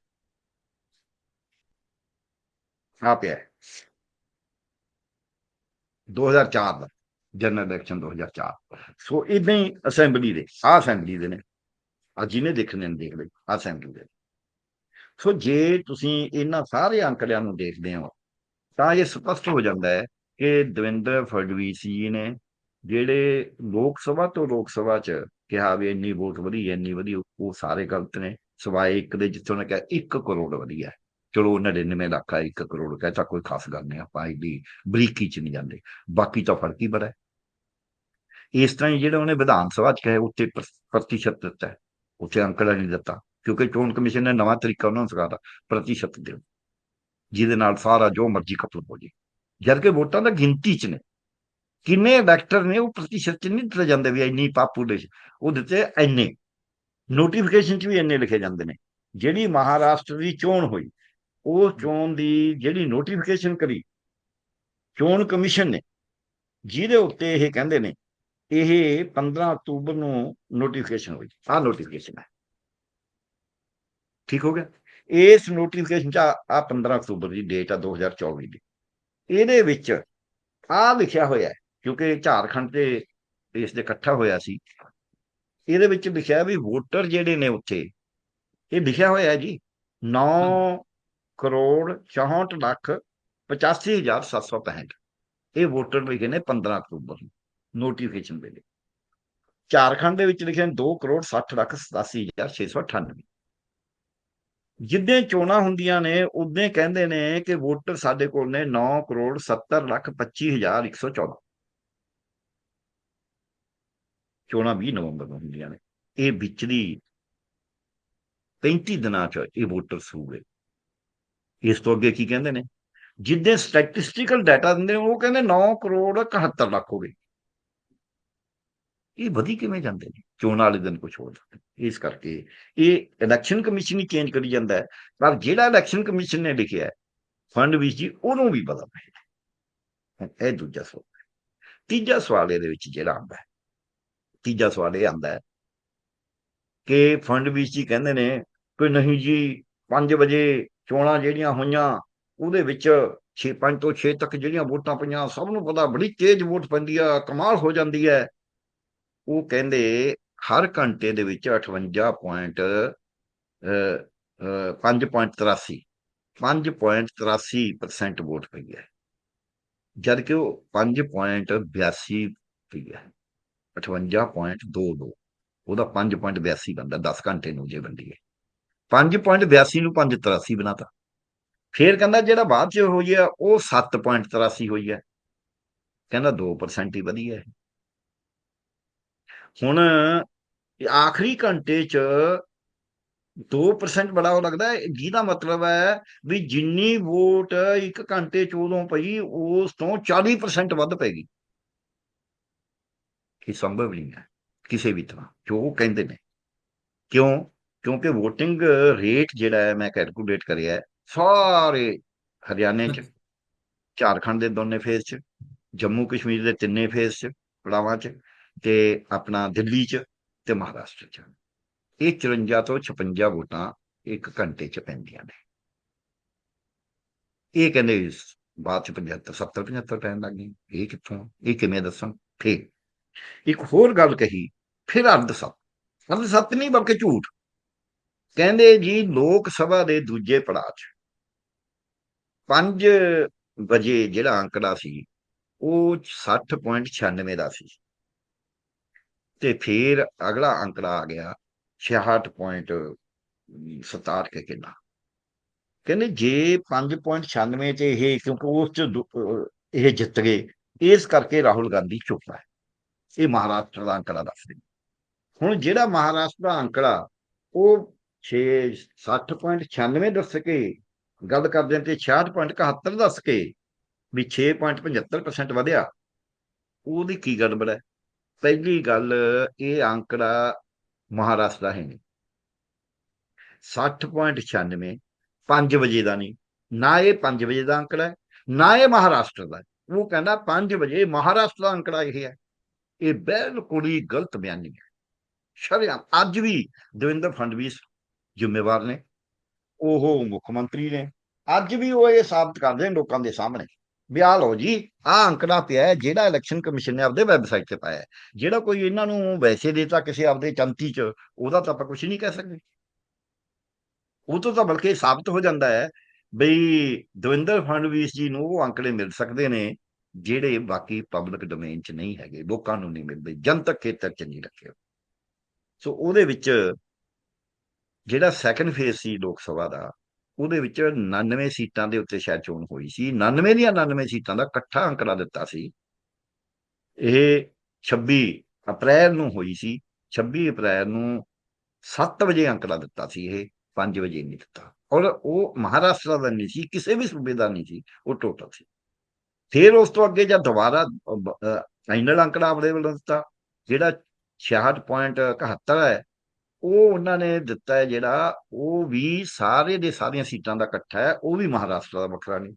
ਆ ਪਿਆ ਹੈ। 2004 ਦਾ ਜਨਰਲ ਇਲੈਕਸ਼ਨ 2004 ਸੋ ਇਦਾਂ ਹੀ ਅਸੈਂਬਲੀ ਦੇ ਆ ਅਸੈਂਬਲੀ ਦੇ ਨੇ ਆ ਜਿਹਨੇ ਦੇਖਣੇ ਨੇ ਦੇਖ ਲਈ ਆਹ ਅਸੈਂਬਲੀ ਦੇ ਸੋ ਜੇ ਤੁਸੀਂ ਇਹਨਾਂ ਸਾਰੇ ਅੰਕੜਿਆਂ ਨੂੰ ਦੇਖਦੇ ਹੋ ਤਾਂ ਇਹ ਸਪਸ਼ਟ ਹੋ ਜਾਂਦਾ ਹੈ ਕਿ ਦਵਿੰਦਰ ਫਡਵੀਸ ਜੀ ਨੇ ਜਿਹੜੇ ਲੋਕ ਸਭਾ ਤੋਂ ਲੋਕ ਸਭਾ ਚ ਕਿਹਾ ਵੀ ਇੰਨੀ ਵੋਟ ਵਧੀ ਹੈ, ਇੰਨੀ ਵਧੀ ਉਹ ਸਾਰੇ ਗਲਤ ਨੇ। ਸਵਾਏ ਇੱਕ ਦੇ ਜਿੱਥੇ ਉਹਨੇ ਕਿਹਾ 1 ਕਰੋੜ ਵਧੀ ਹੈ। ਚਲੋ 99 ਲੱਖ ਆ 1 ਕਰੋੜ ਕਹਿ ਕਹਿੰਦਾ ਕੋਈ ਖਾਸ ਗੱਲ ਨਹੀਂ ਆਪਾਂ ਇਹਦੀ ਬਰੀਕੀ ਚ ਨਹੀਂ ਜਾਂਦੇ। ਬਾਕੀ ਤਾਂ ਫ਼ਰਕ ਹੀ ਬੜਾ ਹੈ। ਇਸ ਤਰ੍ਹਾਂ ਹੀ ਜਿਹੜਾ ਉਹਨੇ ਵਿਧਾਨ ਸਭਾ ਚ ਕਹੇ ਉੱਤੇ ਪ੍ਰ- ਪ੍ਰਤੀਸ਼ਤ ਦਿੱਤਾ ਹੈ, ਉੱਥੇ ਅੰਕੜਾ ਨਹੀਂ ਦਿੱਤਾ ਕਿਉਂਕਿ ਚੋਣ ਕਮਿਸ਼ਨ ਨੇ ਨਵਾਂ ਤਰੀਕਾ ਉਹਨਾਂ ਨੂੰ ਸਿਖਾਤਾ ਪ੍ਰਤੀਸ਼ਤ ਦਿਓ ਜਿਹਦੇ ਨਾਲ ਸਾਰਾ ਜੋ ਮਰਜ਼ੀ ਖਤਮ ਹੋ ਜੇ। ਜਦ ਕਿ ਵੋਟਾਂ ਦਾ ਗਿਣਤੀ ਚ ਨੇ ਕਿੰਨੇ ਇਲੈਕਟਰ ਨੇ, ਉਹ ਪ੍ਰਤੀਸ਼ਤ ਚ ਨਹੀਂ ਦਿੱਤੇ ਜਾਂਦੇ ਵੀ ਇੰਨੀ ਪਾਪੂਲੇਸ਼ਨ ਉਹ ਦਿੱਤੇ ਇੰਨੇ। ਨੋਟੀਫਿਕੇਸ਼ਨ ਚ ਵੀ ਇੰਨੇ ਲਿਖੇ ਜਾਂਦੇ ਨੇ। ਜਿਹੜੀ ਮਹਾਰਾਸ਼ਟਰ ਦੀ ਚੋਣ ਹੋਈ, ਉਹ ਚੋਣ ਦੀ ਜਿਹੜੀ ਨੋਟੀਫਿਕੇਸ਼ਨ ਕਰੀ, ਚੋਣ ਕਮਿਸ਼ਨ ਨੇ, ਜਿਹਦੇ ਉੱਤੇ ਇਹ ਕਹਿੰਦੇ ਨੇ, ਇਹ 15 ਅਕਤੂਬਰ ਨੂੰ ਨੋਟੀਫਿਕੇਸ਼ਨ ਹੋਈ। ਆਹ ਨੋਟੀਫਿਕੇਸ਼ਨ ਹੈ। ਠੀਕ ਹੋ ਗਿਆ? ਇਸ ਨੋਟੀਫਿਕੇਸ਼ਨ ਚ ਆ 15 ਅਕਤੂਬਰ ਦੀ ਡੇਟ ਆ 2024 ਦੀ। ਇਹਦੇ ਵਿੱਚ ਆ ਲਿਖਿਆ ਹੋਇਆ ਕਿਉਂਕਿ ਝਾਰਖੰਡ ਤੇ ਇਸ ਦੇ ਇਕੱਠਾ ਹੋਇਆ ਸੀ। ਇਹਦੇ ਵਿੱਚ ਲਿਖਿਆ ਵੀ ਵੋਟਰ ਜਿਹੜੇ ਨੇ ਉੱਥੇ, ਇਹ ਲਿਖਿਆ ਹੋਇਆ ਜੀ 9 ਕਰੋੜ 64 ਲੱਖ 85765 ਇਹ ਵੋਟਰ ਲਿਖੇ ਨੇ 15 ਅਕਤੂਬਰ ਨੂੰ ਨੋਟੀਫਿਕੇਸ਼ਨ ਵੇਲੇ ਝਾਰਖੰਡ ਦੇ ਵਿੱਚ ਲਿਖੇ ਨੇ 2 ਕਰੋੜ 60 ਲੱਖ 87698 ਜਿੱਦਾਂ ਚੋਣਾਂ ਹੁੰਦੀਆਂ ਨੇ ਉਦੋਂ ਕਹਿੰਦੇ ਨੇ ਕਿ ਵੋਟਰ ਸਾਡੇ ਕੋਲ ਨੇ 9 ਕਰੋੜ 70 ਲੱਖ 25114 ਚੋਣਾਂ 20 ਨਵੰਬਰ ਨੂੰ ਹੁੰਦੀਆਂ ਨੇ। ਇਹ ਵਿੱਚ ਦੀ 35 ਦਿਨਾਂ ਚ ਇਹ ਵੋਟਰ ਸੂਗੇ ਇਸ ਤੋਂ ਅੱਗੇ ਕੀ ਕਹਿੰਦੇ ਨੇ? ਜਿੱਦੇ ਸਟੈਟਿਸਟੀਕਲ ਡਾਟਾ ਦਿੰਦੇ ਨੇ, ਉਹ ਕਹਿੰਦੇ 9 ਕਰੋੜ 71 ਲੱਖ ਹੋ ਗਏ। ਇਹ ਵਧੀ ਕਿਵੇਂ ਜਾਂਦੇ ਨੇ? ਚੋਣਾਂ ਵਾਲੇ ਦਿਨ ਕੁਝ ਹੋਰ ਇਸ ਕਰਕੇ ਇਹ ਇਲੈਕਸ਼ਨ ਕਮਿਸ਼ਨ ਹੀ ਚੇਂਜ ਕਰੀ ਜਾਂਦਾ ਹੈ। ਪਰ ਜਿਹੜਾ ਇਲੈਕਸ਼ਨ ਕਮਿਸ਼ਨ ਨੇ ਲਿਖਿਆ ਹੈ ਫੰਡ ਵਿੱਚ ਜੀ, ਉਹਨੂੰ ਵੀ ਬਦਲ ਰਿਹਾ ਇਹ ਦੂਜਾ ਸਵਾਲ ਤੀਜਾ ਸਵਾਲ ਇਹਦੇ ਵਿੱਚ ਜਿਹੜਾ ਆਉਂਦਾ ਹੈ ਤੀਜਾ ਸਵਾਲ ਇਹ ਆਉਂਦਾ ਹੈ ਕਿ ਫੰਡ ਵਿੱਚ ਜੀ ਕਹਿੰਦੇ ਨੇ ਕਿ ਨਹੀਂ ਜੀ 5 ਵਜੇ ਚੋਣਾਂ ਜਿਹੜੀਆਂ ਹੋਈਆਂ, ਉਹਦੇ ਵਿੱਚ 6 5 ਤੋਂ 6 ਤੱਕ ਜਿਹੜੀਆਂ ਵੋਟਾਂ ਪਈਆਂ, ਸਭ ਨੂੰ ਪਤਾ ਬੜੀ ਤੇਜ਼ ਵੋਟ ਪੈਂਦੀ ਆ, ਕਮਾਲ ਹੋ ਜਾਂਦੀ ਹੈ। ਉਹ ਕਹਿੰਦੇ ਹਰ ਘੰਟੇ ਦੇ ਵਿੱਚ 58 ਪੁਆਇੰਟ 5.83 5.83% ਵੋਟ ਪਈ ਹੈ। ਜਦ ਕਿ ਉਹ 5.82 ਪਈ ਹੈ। 58.22 ਉਹਦਾ 5.82 ਬਣਦਾ 10 ਘੰਟੇ ਨੂੰ ਜੇ ਬੰਦੀ ਹੈ 5.82 ਨੂੰ 5.83 ਬਣਾਤਾ। ਫੇਰ ਕਹਿੰਦਾ ਜਿਹੜਾ ਬਾਅਦ ਚ ਹੋਈ ਹੈ ਉਹ 7.83 ਹੋਈ ਹੈ ਕਹਿੰਦਾ 2% ਹੀ ਵਧੀਆ ਹੈ। ਹੁਣ ਆਖਰੀ ਘੰਟੇ ਚ 2% ਬੜਾ ਉਹ ਲੱਗਦਾ ਜਿਹਦਾ ਮਤਲਬ ਹੈ ਵੀ ਜਿੰਨੀ ਵੋਟ ਇੱਕ ਘੰਟੇ ਚ ਉਦੋਂ ਪਈ, ਉਸ ਤੋਂ 40% ਵੱਧ ਪੈਗੀ ਇਹ ਸੰਭਵ ਨਹੀਂ ਹੈ ਕਿਸੇ ਵੀ ਤਰ੍ਹਾਂ ਜੋ ਉਹ ਕਹਿੰਦੇ ਨੇ ਕਿਉਂ ਕਿਉਂਕਿ VOTING ਰੇਟ ਜਿਹੜਾ ਹੈ ਮੈਂ ਕੈਲਕੂਲੇਟ ਕਰਿਆ ਹੈ ਸਾਰੇ ਹਰਿਆਣੇ ਚ ਝਾਰਖੰਡ ਦੇ ਦੋਨੇ ਫੇਜ਼ ਚ ਜੰਮੂ ਕਸ਼ਮੀਰ ਦੇ ਤਿੰਨੇ ਫੇਜ਼ ਚ ਪੜਾਵਾਂ ਚ ਤੇ ਆਪਣਾ ਦਿੱਲੀ ਚ ਤੇ ਮਹਾਰਾਸ਼ਟਰ ਚ ਇਹ 54 ਤੋਂ 56 ਵੋਟਾਂ ਇੱਕ ਘੰਟੇ ਚ ਪੈਂਦੀਆਂ ਨੇ ਇਹ ਕਹਿੰਦੇ ਇਸ ਬਾਅਦ ਚ 75 70 75 ਪੈਣ ਲੱਗ ਗਏ ਇਹ ਕਿੱਥੋਂ ਇਹ ਕਿਵੇਂ ਦੱਸਾਂ ਫੇਰ ਇੱਕ ਹੋਰ ਗੱਲ ਕਹੀ, ਫਿਰ ਅਰਧ ਸੱਤ। ਅਰਧ ਸੱਤ ਨਹੀਂ ਬਲਕਿ ਝੂਠ। ਕਹਿੰਦੇ ਜੀ ਲੋਕ ਸਭਾ ਦੇ ਦੂਜੇ ਪੜਾਅ ਚ 5 ਵਜੇ ਜਿਹੜਾ ਅੰਕੜਾ ਸੀ, ਉਹ 60.96 ਦਾ ਸੀ। ਤੇ ਫਿਰ ਅਗਲਾ ਅੰਕੜਾ ਆ ਗਿਆ 66.67 ਕੇ ਕਿੰਨਾ। ਕਹਿੰਦੇ ਜੇ 5.96 ਤੇ ਇਹ ਕਿਉਂਕਿ ਉਸ ਚ ਇਹ ਜਿੱਤ ਗਏ, ਇਸ ਕਰਕੇ ਰਾਹੁਲ ਗਾਂਧੀ ਚੁੱਪ ਹੈ। ਇਹ ਮਹਾਰਾਸ਼ਟਰ ਦਾ ਅੰਕੜਾ ਦੱਸਦੇ ਹੁਣ ਜਿਹੜਾ ਮਹਾਰਾਸ਼ਟਰ ਦਾ ਅੰਕੜਾ, ਉਹ 6 60.96 ਦੱਸ ਕੇ, ਗੱਲ ਕਰਦੇ ਹਾਂ ਤੇ 66.71 ਦੱਸ ਕੇ, ਵੀ 6.75% ਵਧਿਆ। ਉਹਦੀ ਕੀ ਗੜਬੜ ਹੈ? ਪਹਿਲੀ ਗੱਲ, ਇਹ ਅੰਕੜਾ ਮਹਾਰਾਸ਼ਟਰ ਦਾ ਹੈ ਨਹੀਂ। 60.96 5 ਵਜੇ ਦਾ ਨਹੀਂ। ਨਾ ਇਹ 5 ਵਜੇ ਦਾ ਅੰਕੜਾ ਹੈ, ਨਾ ਇਹ ਮਹਾਰਾਸ਼ਟਰ ਦਾ ਉਹ ਕਹਿੰਦਾ 5 ਵਜੇ ਮਹਾਰਾਸ਼ਟਰ ਦਾ ਅੰਕੜਾ ਇਹ ਹੈ। ਇਹ ਬਿਲਕੁਲ ਹੀ ਗਲਤ ਬਿਆਨੀ ਹੈ। ਸ਼ਰਿਆਮ ਅੱਜ ਵੀ ਦਵਿੰਦਰ ਫਡਨਵੀਸ ਜ਼ਿੰਮੇਵਾਰ ਨੇ, ਉਹ ਮੁੱਖ ਮੰਤਰੀ ਨੇ, ਅੱਜ ਵੀ ਉਹ ਇਹ ਸਾਬਤ ਕਰਦੇ ਨੇ ਲੋਕਾਂ ਦੇ ਸਾਹਮਣੇ। ਵੀ ਆਹ ਲਓ ਜੀ, ਆਹ ਅੰਕੜਾ ਪਿਆ ਹੈ, ਜਿਹੜਾ ਇਲੈਕਸ਼ਨ ਕਮਿਸ਼ਨ ਨੇ ਆਪਦੇ ਵੈਬਸਾਈਟ ਤੇ ਪਾਇਆ ਹੈ। ਜਿਹੜਾ ਕੋਈ ਇਹਨਾਂ ਨੂੰ ਵੈਸੇ ਦੇਤਾ ਕਿਸੇ ਆਪਦੇ ਚੰਤੀ ਚ, ਉਹਦਾ ਤਾਂ ਆਪਾਂ ਕੁਝ ਨਹੀਂ ਕਹਿ ਸਕਦੇ। ਉਹ ਤੋਂ ਤਾਂ ਬਲਕਿ ਸਾਬਤ ਹੋ ਜਾਂਦਾ ਹੈ, ਬਈ ਦਵਿੰਦਰ ਫਡਣਵੀਸ ਜੀ ਨੂੰ ਉਹ ਅੰਕੜੇ ਮਿਲ ਸਕਦੇ ਨੇ ਜਿਹੜੇ ਬਾਕੀ ਪਬਲਿਕ ਡੋਮੇਨ ਚ ਨਹੀਂ ਹੈਗੇ, ਲੋਕਾਂ ਨੂੰ ਨਹੀਂ ਮਿਲਦੇ, ਜਨਤਕ ਖੇਤਰ ਚ ਨਹੀਂ ਰੱਖੇ ਸੋ ਉਹਦੇ ਵਿੱਚ ਜਿਹੜਾ ਸੈਕੰਡ ਫੇਜ਼ ਸੀ ਲੋਕ ਸਭਾ ਦਾ, ਉਹਦੇ ਵਿੱਚ 99 ਸੀਟਾਂ ਦੇ ਉੱਤੇ ਸ਼ਾਇਦ ਚੋਣ ਹੋਈ ਸੀ। 99 ਦੀਆਂ 99 ਸੀਟਾਂ ਦਾ ਇਕੱਠਾ ਅੰਕੜਾ ਦਿੱਤਾ ਸੀ। ਇਹ 26 ਅਪ੍ਰੈਲ ਨੂੰ ਹੋਈ ਸੀ। 26 ਅਪ੍ਰੈਲ ਨੂੰ 7 ਵਜੇ ਅੰਕੜਾ ਦਿੱਤਾ ਸੀ ਇਹ 5 ਵਜੇ ਨਹੀਂ ਦਿੱਤਾ। ਔਰ ਉਹ ਮਹਾਰਾਸ਼ਟਰ ਦਾ ਨਹੀਂ ਸੀ, ਕਿਸੇ ਵੀ ਸੂਬੇ ਦਾ ਨਹੀਂ ਸੀ, ਉਹ ਟੋਟਲ ਸੀ। ਫਿਰ ਉਸ ਤੋਂ ਅੱਗੇ ਜਦ ਦੁਬਾਰਾ ਫਾਈਨਲ ਅੰਕੜਾ ਆਪਣੇ ਵੱਲੋਂ ਦਿੱਤਾ, ਜਿਹੜਾ 66.71 ਹੈ, ਉਹ ਉਹਨਾਂ ਨੇ ਦਿੱਤਾ ਹੈ ਜਿਹੜਾ ਉਹ ਵੀ ਸਾਰੇ ਦੇ ਸਾਰੀਆਂ ਸੀਟਾਂ ਦਾ ਇਕੱਠਾ ਹੈ, ਉਹ ਵੀ ਮਹਾਰਾਸ਼ਟਰ ਦਾ ਵੱਖਰਾ ਨਹੀਂ।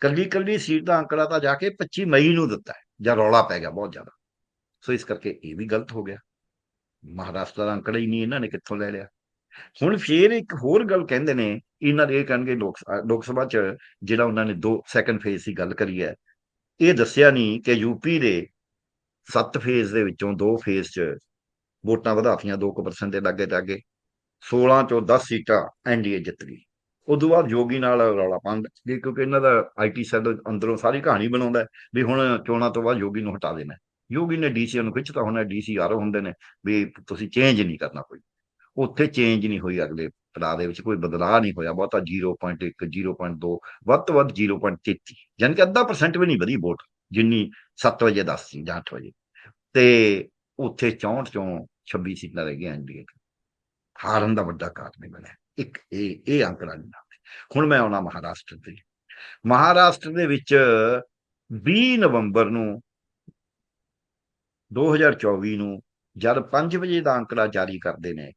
ਕੱਲੀ ਕੱਲੀ ਸੀਟ ਦਾ ਅੰਕੜਾ ਤਾਂ ਜਾ ਕੇ 25 ਮਈ ਨੂੰ ਦਿੱਤਾ ਹੈ, ਜਾਂ ਰੌਲਾ ਪੈ ਗਿਆ ਬਹੁਤ ਜ਼ਿਆਦਾ। ਸੋ ਇਸ ਕਰਕੇ ਇਹ ਵੀ ਗਲਤ ਹੋ ਗਿਆ। ਮਹਾਰਾਸ਼ਟਰ ਦਾ ਅੰਕੜਾ ਹੀ ਨਹੀਂ ਇਹਨਾਂ ਨੇ ਕਿੱਥੋਂ ਲੈ ਲਿਆ। ਹੁਣ ਫੇਰ ਇੱਕ ਹੋਰ ਗੱਲ ਕਹਿੰਦੇ ਨੇ, ਇਹਨਾਂ ਦੇ ਇਹ ਕਹਿਣਗੇ ਲੋਕ ਲੋਕ ਸਭਾ ਚ ਜਿਹੜਾ ਉਹਨਾਂ ਨੇ ਦੋ ਸੈਕੰਡ ਫੇਜ਼ ਦੀ ਗੱਲ ਕਰੀ ਹੈ। ਇਹ ਦੱਸਿਆ ਨਹੀਂ ਕਿ ਯੂਪੀ ਦੇ ਸੱਤ ਫੇਜ਼ ਦੇ ਵਿੱਚੋਂ ਦੋ ਫੇਜ਼ ਚ ਵੋਟਾਂ ਵਧਾਤੀਆਂ 2% ਦੇ ਲਾਗੇ ਤੇ 16 ਚੋਂ 10 ਸੀਟਾਂ ਐਨਡੀਏ ਜਿੱਤ ਗਈ। ਉਦੋਂ ਬਾਅਦ ਯੋਗੀ ਨਾਲ ਰੌਲਾ ਪਾਉਂਦਾ ਸੀ ਕਿਉਂਕਿ ਇਹਨਾਂ ਦਾ ਆਈਟੀ ਸੈੱਲ ਅੰਦਰੋਂ ਸਾਰੀ ਕਹਾਣੀ ਬਣਾਉਂਦਾ ਵੀ ਹੁਣ ਚੋਣਾਂ ਤੋਂ ਬਾਅਦ ਯੋਗੀ ਨੂੰ ਹਟਾ ਦੇਣਾ ਯੋਗੀ ਨੇ ਡੀਸੀ ਨੂੰ ਖਿੱਚਤਾ, ਹੋਣਾ ਡੀਸੀ ਆਰੋ ਹੁੰਦੇ ਨੇ, ਵੀ ਤੁਸੀਂ ਚੇਂਜ ਨਹੀਂ ਕਰਨਾ ਕੋਈ। ਉੱਥੇ ਚੇਂਜ ਨਹੀਂ ਹੋਈ ਅਗਲੇ ਪੜਾਅ ਦੇ ਵਿੱਚ, ਕੋਈ ਬਦਲਾਅ ਨਹੀਂ ਹੋਇਆ, ਬਹੁਤਾ 0.1 0.2 ਵੱਧ ਤੋਂ ਵੱਧ 0.33 ਯਾਨੀ ਕਿ ਅੱਧਾ ਪਰਸੈਂਟ ਵੀ ਨਹੀਂ ਵਧੀ ਵੋਟ, ਜਿੰਨੀ 7 ਵਜੇ ਦੱਸ ਸੀ, ਜਾਂ 8 ਵਜੇ। ਤੇ ਉੱਥੇ 64 ਚੋਂ 26 ਸੀਟਾਂ ਰਹਿ ਗਈਆਂ ਐਨਡੀਏ ਹਾਰਨ ਦਾ ਵੱਡਾ ਕਾਰਨ ਬਣਿਆ। ਇੱਕ ਇਹ ਇਹ ਅੰਕੜਾ ਨਹੀਂ ਨਾਮ ਹੁਣ ਮੈਂ ਆਉਣਾ ਮਹਾਰਾਸ਼ਟਰ ਤੇ। ਮਹਾਰਾਸ਼ਟਰ ਦੇ ਵਿੱਚ 20 ਨਵੰਬਰ ਨੂੰ 2024 ਨੂੰ, ਜਦ 5 ਵਜੇ ਦਾ ਅੰਕੜਾ ਜਾਰੀ ਕਰਦੇ ਨੇ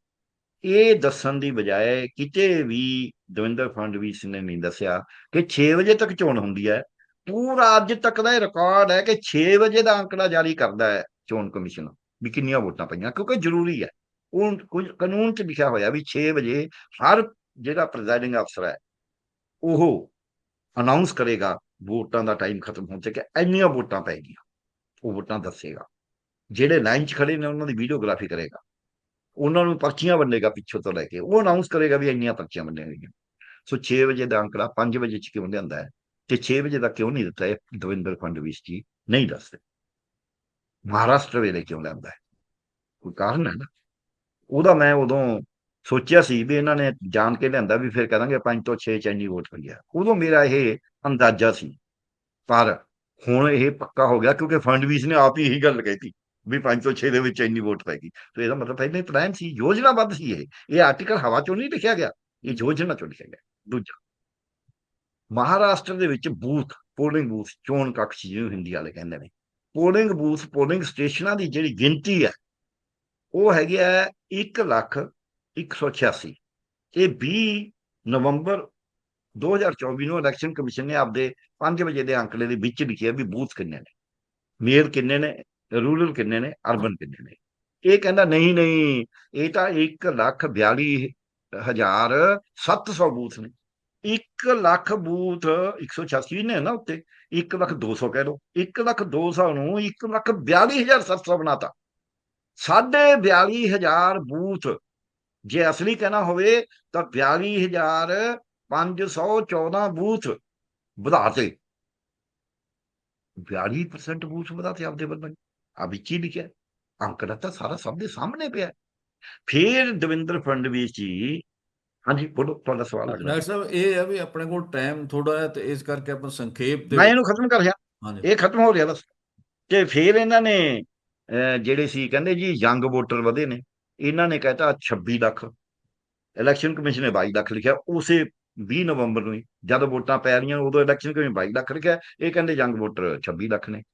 ਇਹ ਦੱਸਣ ਦੀ ਬਜਾਏ ਕਿਤੇ ਵੀ ਦਵਿੰਦਰ ਫਡਣਵੀਸ ਨੇ ਨਹੀਂ ਦੱਸਿਆ ਕਿ 6 ਵਜੇ ਤੱਕ ਚੋਣ ਹੁੰਦੀ ਹੈ। ਪੂਰਾ ਅੱਜ ਤੱਕ ਦਾ ਇਹ ਰਿਕਾਰਡ ਹੈ ਕਿ 6 ਵਜੇ ਦਾ ਅੰਕੜਾ ਜਾਰੀ ਕਰਦਾ ਹੈ ਚੋਣ ਕਮਿਸ਼ਨ, ਵੀ ਕਿੰਨੀਆਂ ਵੋਟਾਂ ਪਈਆਂ, ਕਿਉਂਕਿ ਜ਼ਰੂਰੀ ਹੈ। ਉਹ ਕੁਝ ਕਾਨੂੰਨ 'ਚ ਲਿਖਿਆ ਹੋਇਆ ਵੀ 6 ਵਜੇ ਹਰ ਜਿਹੜਾ ਪ੍ਰੈਜ਼ਾਈਡਿੰਗ ਅਫਸਰ ਹੈ, ਉਹ ਅਨਾਉਂਸ ਕਰੇਗਾ ਵੋਟਾਂ ਦਾ ਟਾਈਮ ਖਤਮ ਹੋਣ ਤੇ ਕਿ ਇੰਨੀਆਂ ਵੋਟਾਂ ਪੈ ਗਈਆਂ, ਉਹ ਵੋਟਾਂ ਦੱਸੇਗਾ। ਜਿਹੜੇ ਲਾਈਨ 'ਚ ਖੜੇ ਨੇ, ਉਹਨਾਂ ਦੀ ਵੀਡੀਓਗ੍ਰਾਫੀ ਕਰੇਗਾ। ਉਹਨਾਂ ਨੂੰ ਪਰਚੀਆਂ ਵੰਡੇਗਾ ਪਿੱਛੋਂ ਤੋਂ ਲੈ ਕੇ। ਉਹ ਅਨਾਉਂਸ ਕਰੇਗਾ ਵੀ ਇੰਨੀਆਂ ਪਰਚੀਆਂ ਵੰਡੀਆਂ ਗਈਆਂ। ਸੋ 6 ਵਜੇ ਦਾ ਅੰਕੜਾ 5 ਵਜੇ 'ਚ ਕਿਉਂ ਲਿਆਂਦਾ ਹੈ? ਤੇ 6 ਵਜੇ ਦਾ ਕਿਉਂ ਨਹੀਂ ਦਿੱਤਾ ਇਹ ਦਵਿੰਦਰ ਫਡਣਵੀਸ ਜੀ? ਨਹੀਂ ਦੱਸਦੇ ਮਹਾਰਾਸ਼ਟਰ ਵੇਲੇ ਕਿਉਂ ਲਿਆਂਦਾ ਹੈ? ਕੋਈ ਕਾਰਨ ਹੈ ਨਾ? ਉਹਦਾ ਮੈਂ ਉਦੋਂ ਸੋਚਿਆ ਸੀ ਵੀ ਇਹਨਾਂ ਨੇ ਜਾਣ ਕੇ ਲਿਆਂਦਾ ਵੀ ਫਿਰ ਕਹਾਂਗੇ 5 ਤੋਂ 6 ਚ ਇੰਨੀ ਵੋਟ ਪਈ ਆ ਉਦੋਂ ਮੇਰਾ ਇਹ ਅੰਦਾਜ਼ਾ ਸੀ। ਪਰ ਹੁਣ ਇਹ ਪੱਕਾ ਹੋ ਗਿਆ ਕਿਉਂਕਿ ਫੰਡਵੀਸ ਨੇ ਆਪ ਹੀ ਇਹੀ ਗੱਲ ਕਹੀ ਵੀ 5 ਤੋਂ 6 ਦੇ ਵਿੱਚ ਇੰਨੀ ਵੋਟ ਪੈ ਗਈ। ਤੇ ਇਹਦਾ ਮਤਲਬ ਪਹਿਲਾਂ ਹੀ ਪਲਾਨ ਸੀ ਯੋਜਨਾਬੱਧ ਸੀ ਇਹ। ਇਹ ਆਰਟੀਕਲ ਹਵਾ ਚੋਂ ਨਹੀਂ ਲਿਖਿਆ ਗਿਆ, ਇਹ ਯੋਜਨਾ ਚੋਂ ਲਿਖਿਆ ਗਿਆ। ਦੂਜਾ, ਮਹਾਰਾਸ਼ਟਰ ਦੇ ਵਿੱਚ ਬੂਥ ਪੋਲਿੰਗ ਬੂਥ ਚੋਣ ਕਕਸ਼ ਜਿਹਨੂੰ ਹਿੰਦੀ ਵਾਲੇ ਕਹਿੰਦੇ ਨੇ। ਪੋਲਿੰਗ ਬੂਥ ਪੋਲਿੰਗ ਸਟੇਸ਼ਨਾਂ ਦੀ ਜਿਹੜੀ ਗਿਣਤੀ ਹੈ, ਉਹ ਹੈਗੀ ਹੈ 1 ਲੱਖ 186 ਇਹ 20 ਨਵੰਬਰ 2024 ਨੂੰ ਇਲੈਕਸ਼ਨ ਕਮਿਸ਼ਨ ਨੇ ਆਪਦੇ 5 ਵਜੇ ਦੇ ਅੰਕੜੇ ਦੇ ਵਿੱਚ ਲਿਖਿਆ ਵੀ ਬੂਥ ਕਿੰਨੇ ਨੇ। ਮੇਲ ਕਿੰਨੇ ਨੇ? ਰੂਰਲ ਕਿੰਨੇ ਨੇ? ਅਰਬਨ ਕਿੰਨੇ ਨੇ? ਇਹ ਕਹਿੰਦਾ, ਨਹੀਂ ਨਹੀਂ, ਇਹ ਤਾਂ 1 ਲੱਖ 42 ਹਜ਼ਾਰ 700 ਬੂਥ ਨੇ। 1 ਲੱਖ ਬੂਥ 186 ਨੇ ਨਾ ਉੱਤੇ 1 ਲੱਖ 200 ਕਹਿ ਲਓ 1 ਲੱਖ 200 ਨੂੰ 1 ਲੱਖ 42700 ਬਣਾਤਾ। ਸਾਢੇ 42000 ਬੂਥ ਜੇ ਅਸਲੀ ਕਹਿਣਾ ਹੋਵੇ, ਤਾਂ 42514 ਬੂਥ ਵਧਾਤੇ। 42% ਬੂਥ ਵਧਾਤੇ ਆਪਦੇ ਵੱਲੋਂ। ਆ ਵਿੱਚ ਹੀ ਲਿਖਿਆ? ਅੰਕੜਾ ਤਾਂ ਸਾਰਾ ਸਭ ਦੇ ਸਾਹਮਣੇ ਪਿਆ। ਫਿਰ ਦਵਿੰਦਰ ਫਡਣਵੀਸ ਜੀ ਹਾਂਜੀ ਬੋਲੋ ਤੁਹਾਡਾ ਸਵਾਲ ਅਗਲਾ। ਡਾਕਟਰ ਸਾਹਿਬ ਇਹ ਹੈ ਵੀ ਆਪਣੇ ਕੋਲ ਟਾਈਮ ਥੋੜਾ ਹੈ ਤੇ ਇਸ ਕਰਕੇ ਆਪਾਂ ਸੰਖੇਪ ਦੇ ਮੈਂ ਇਹਨੂੰ ਖਤਮ ਕਰ ਰਿਹਾ। ਇਹ ਖਤਮ ਹੋ ਰਿਹਾ ਬਸ। ਤੇ ਫਿਰ ਇਹਨਾਂ ਨੇ ਜਿਹੜੇ ਸੀ ਕਹਿੰਦੇ ਜੀ ਯੰਗ ਵੋਟਰ ਵਧੇ ਨੇ ਇਹਨਾਂ ਨੇ ਕਹਿਤਾ 26 ਲੱਖ। ਇਲੈਕਸ਼ਨ ਕਮਿਸ਼ਨ ਨੇ 22 ਲੱਖ ਲਿਖਿਆ। ਉਸੇ 20 ਨਵੰਬਰ ਨੂੰ ਜਦ ਵੋਟਾਂ ਪੈ ਰਹੀਆਂ ਉਦੋਂ ਇਲੈਕਸ਼ਨ ਕਮਿਸ਼ਨ 22 ਲੱਖ ਲਿਖਿਆ। ਇਹ ਕਹਿੰਦੇ ਯੰਗ ਵੋਟਰ 26 ਲੱਖ ਨੇ।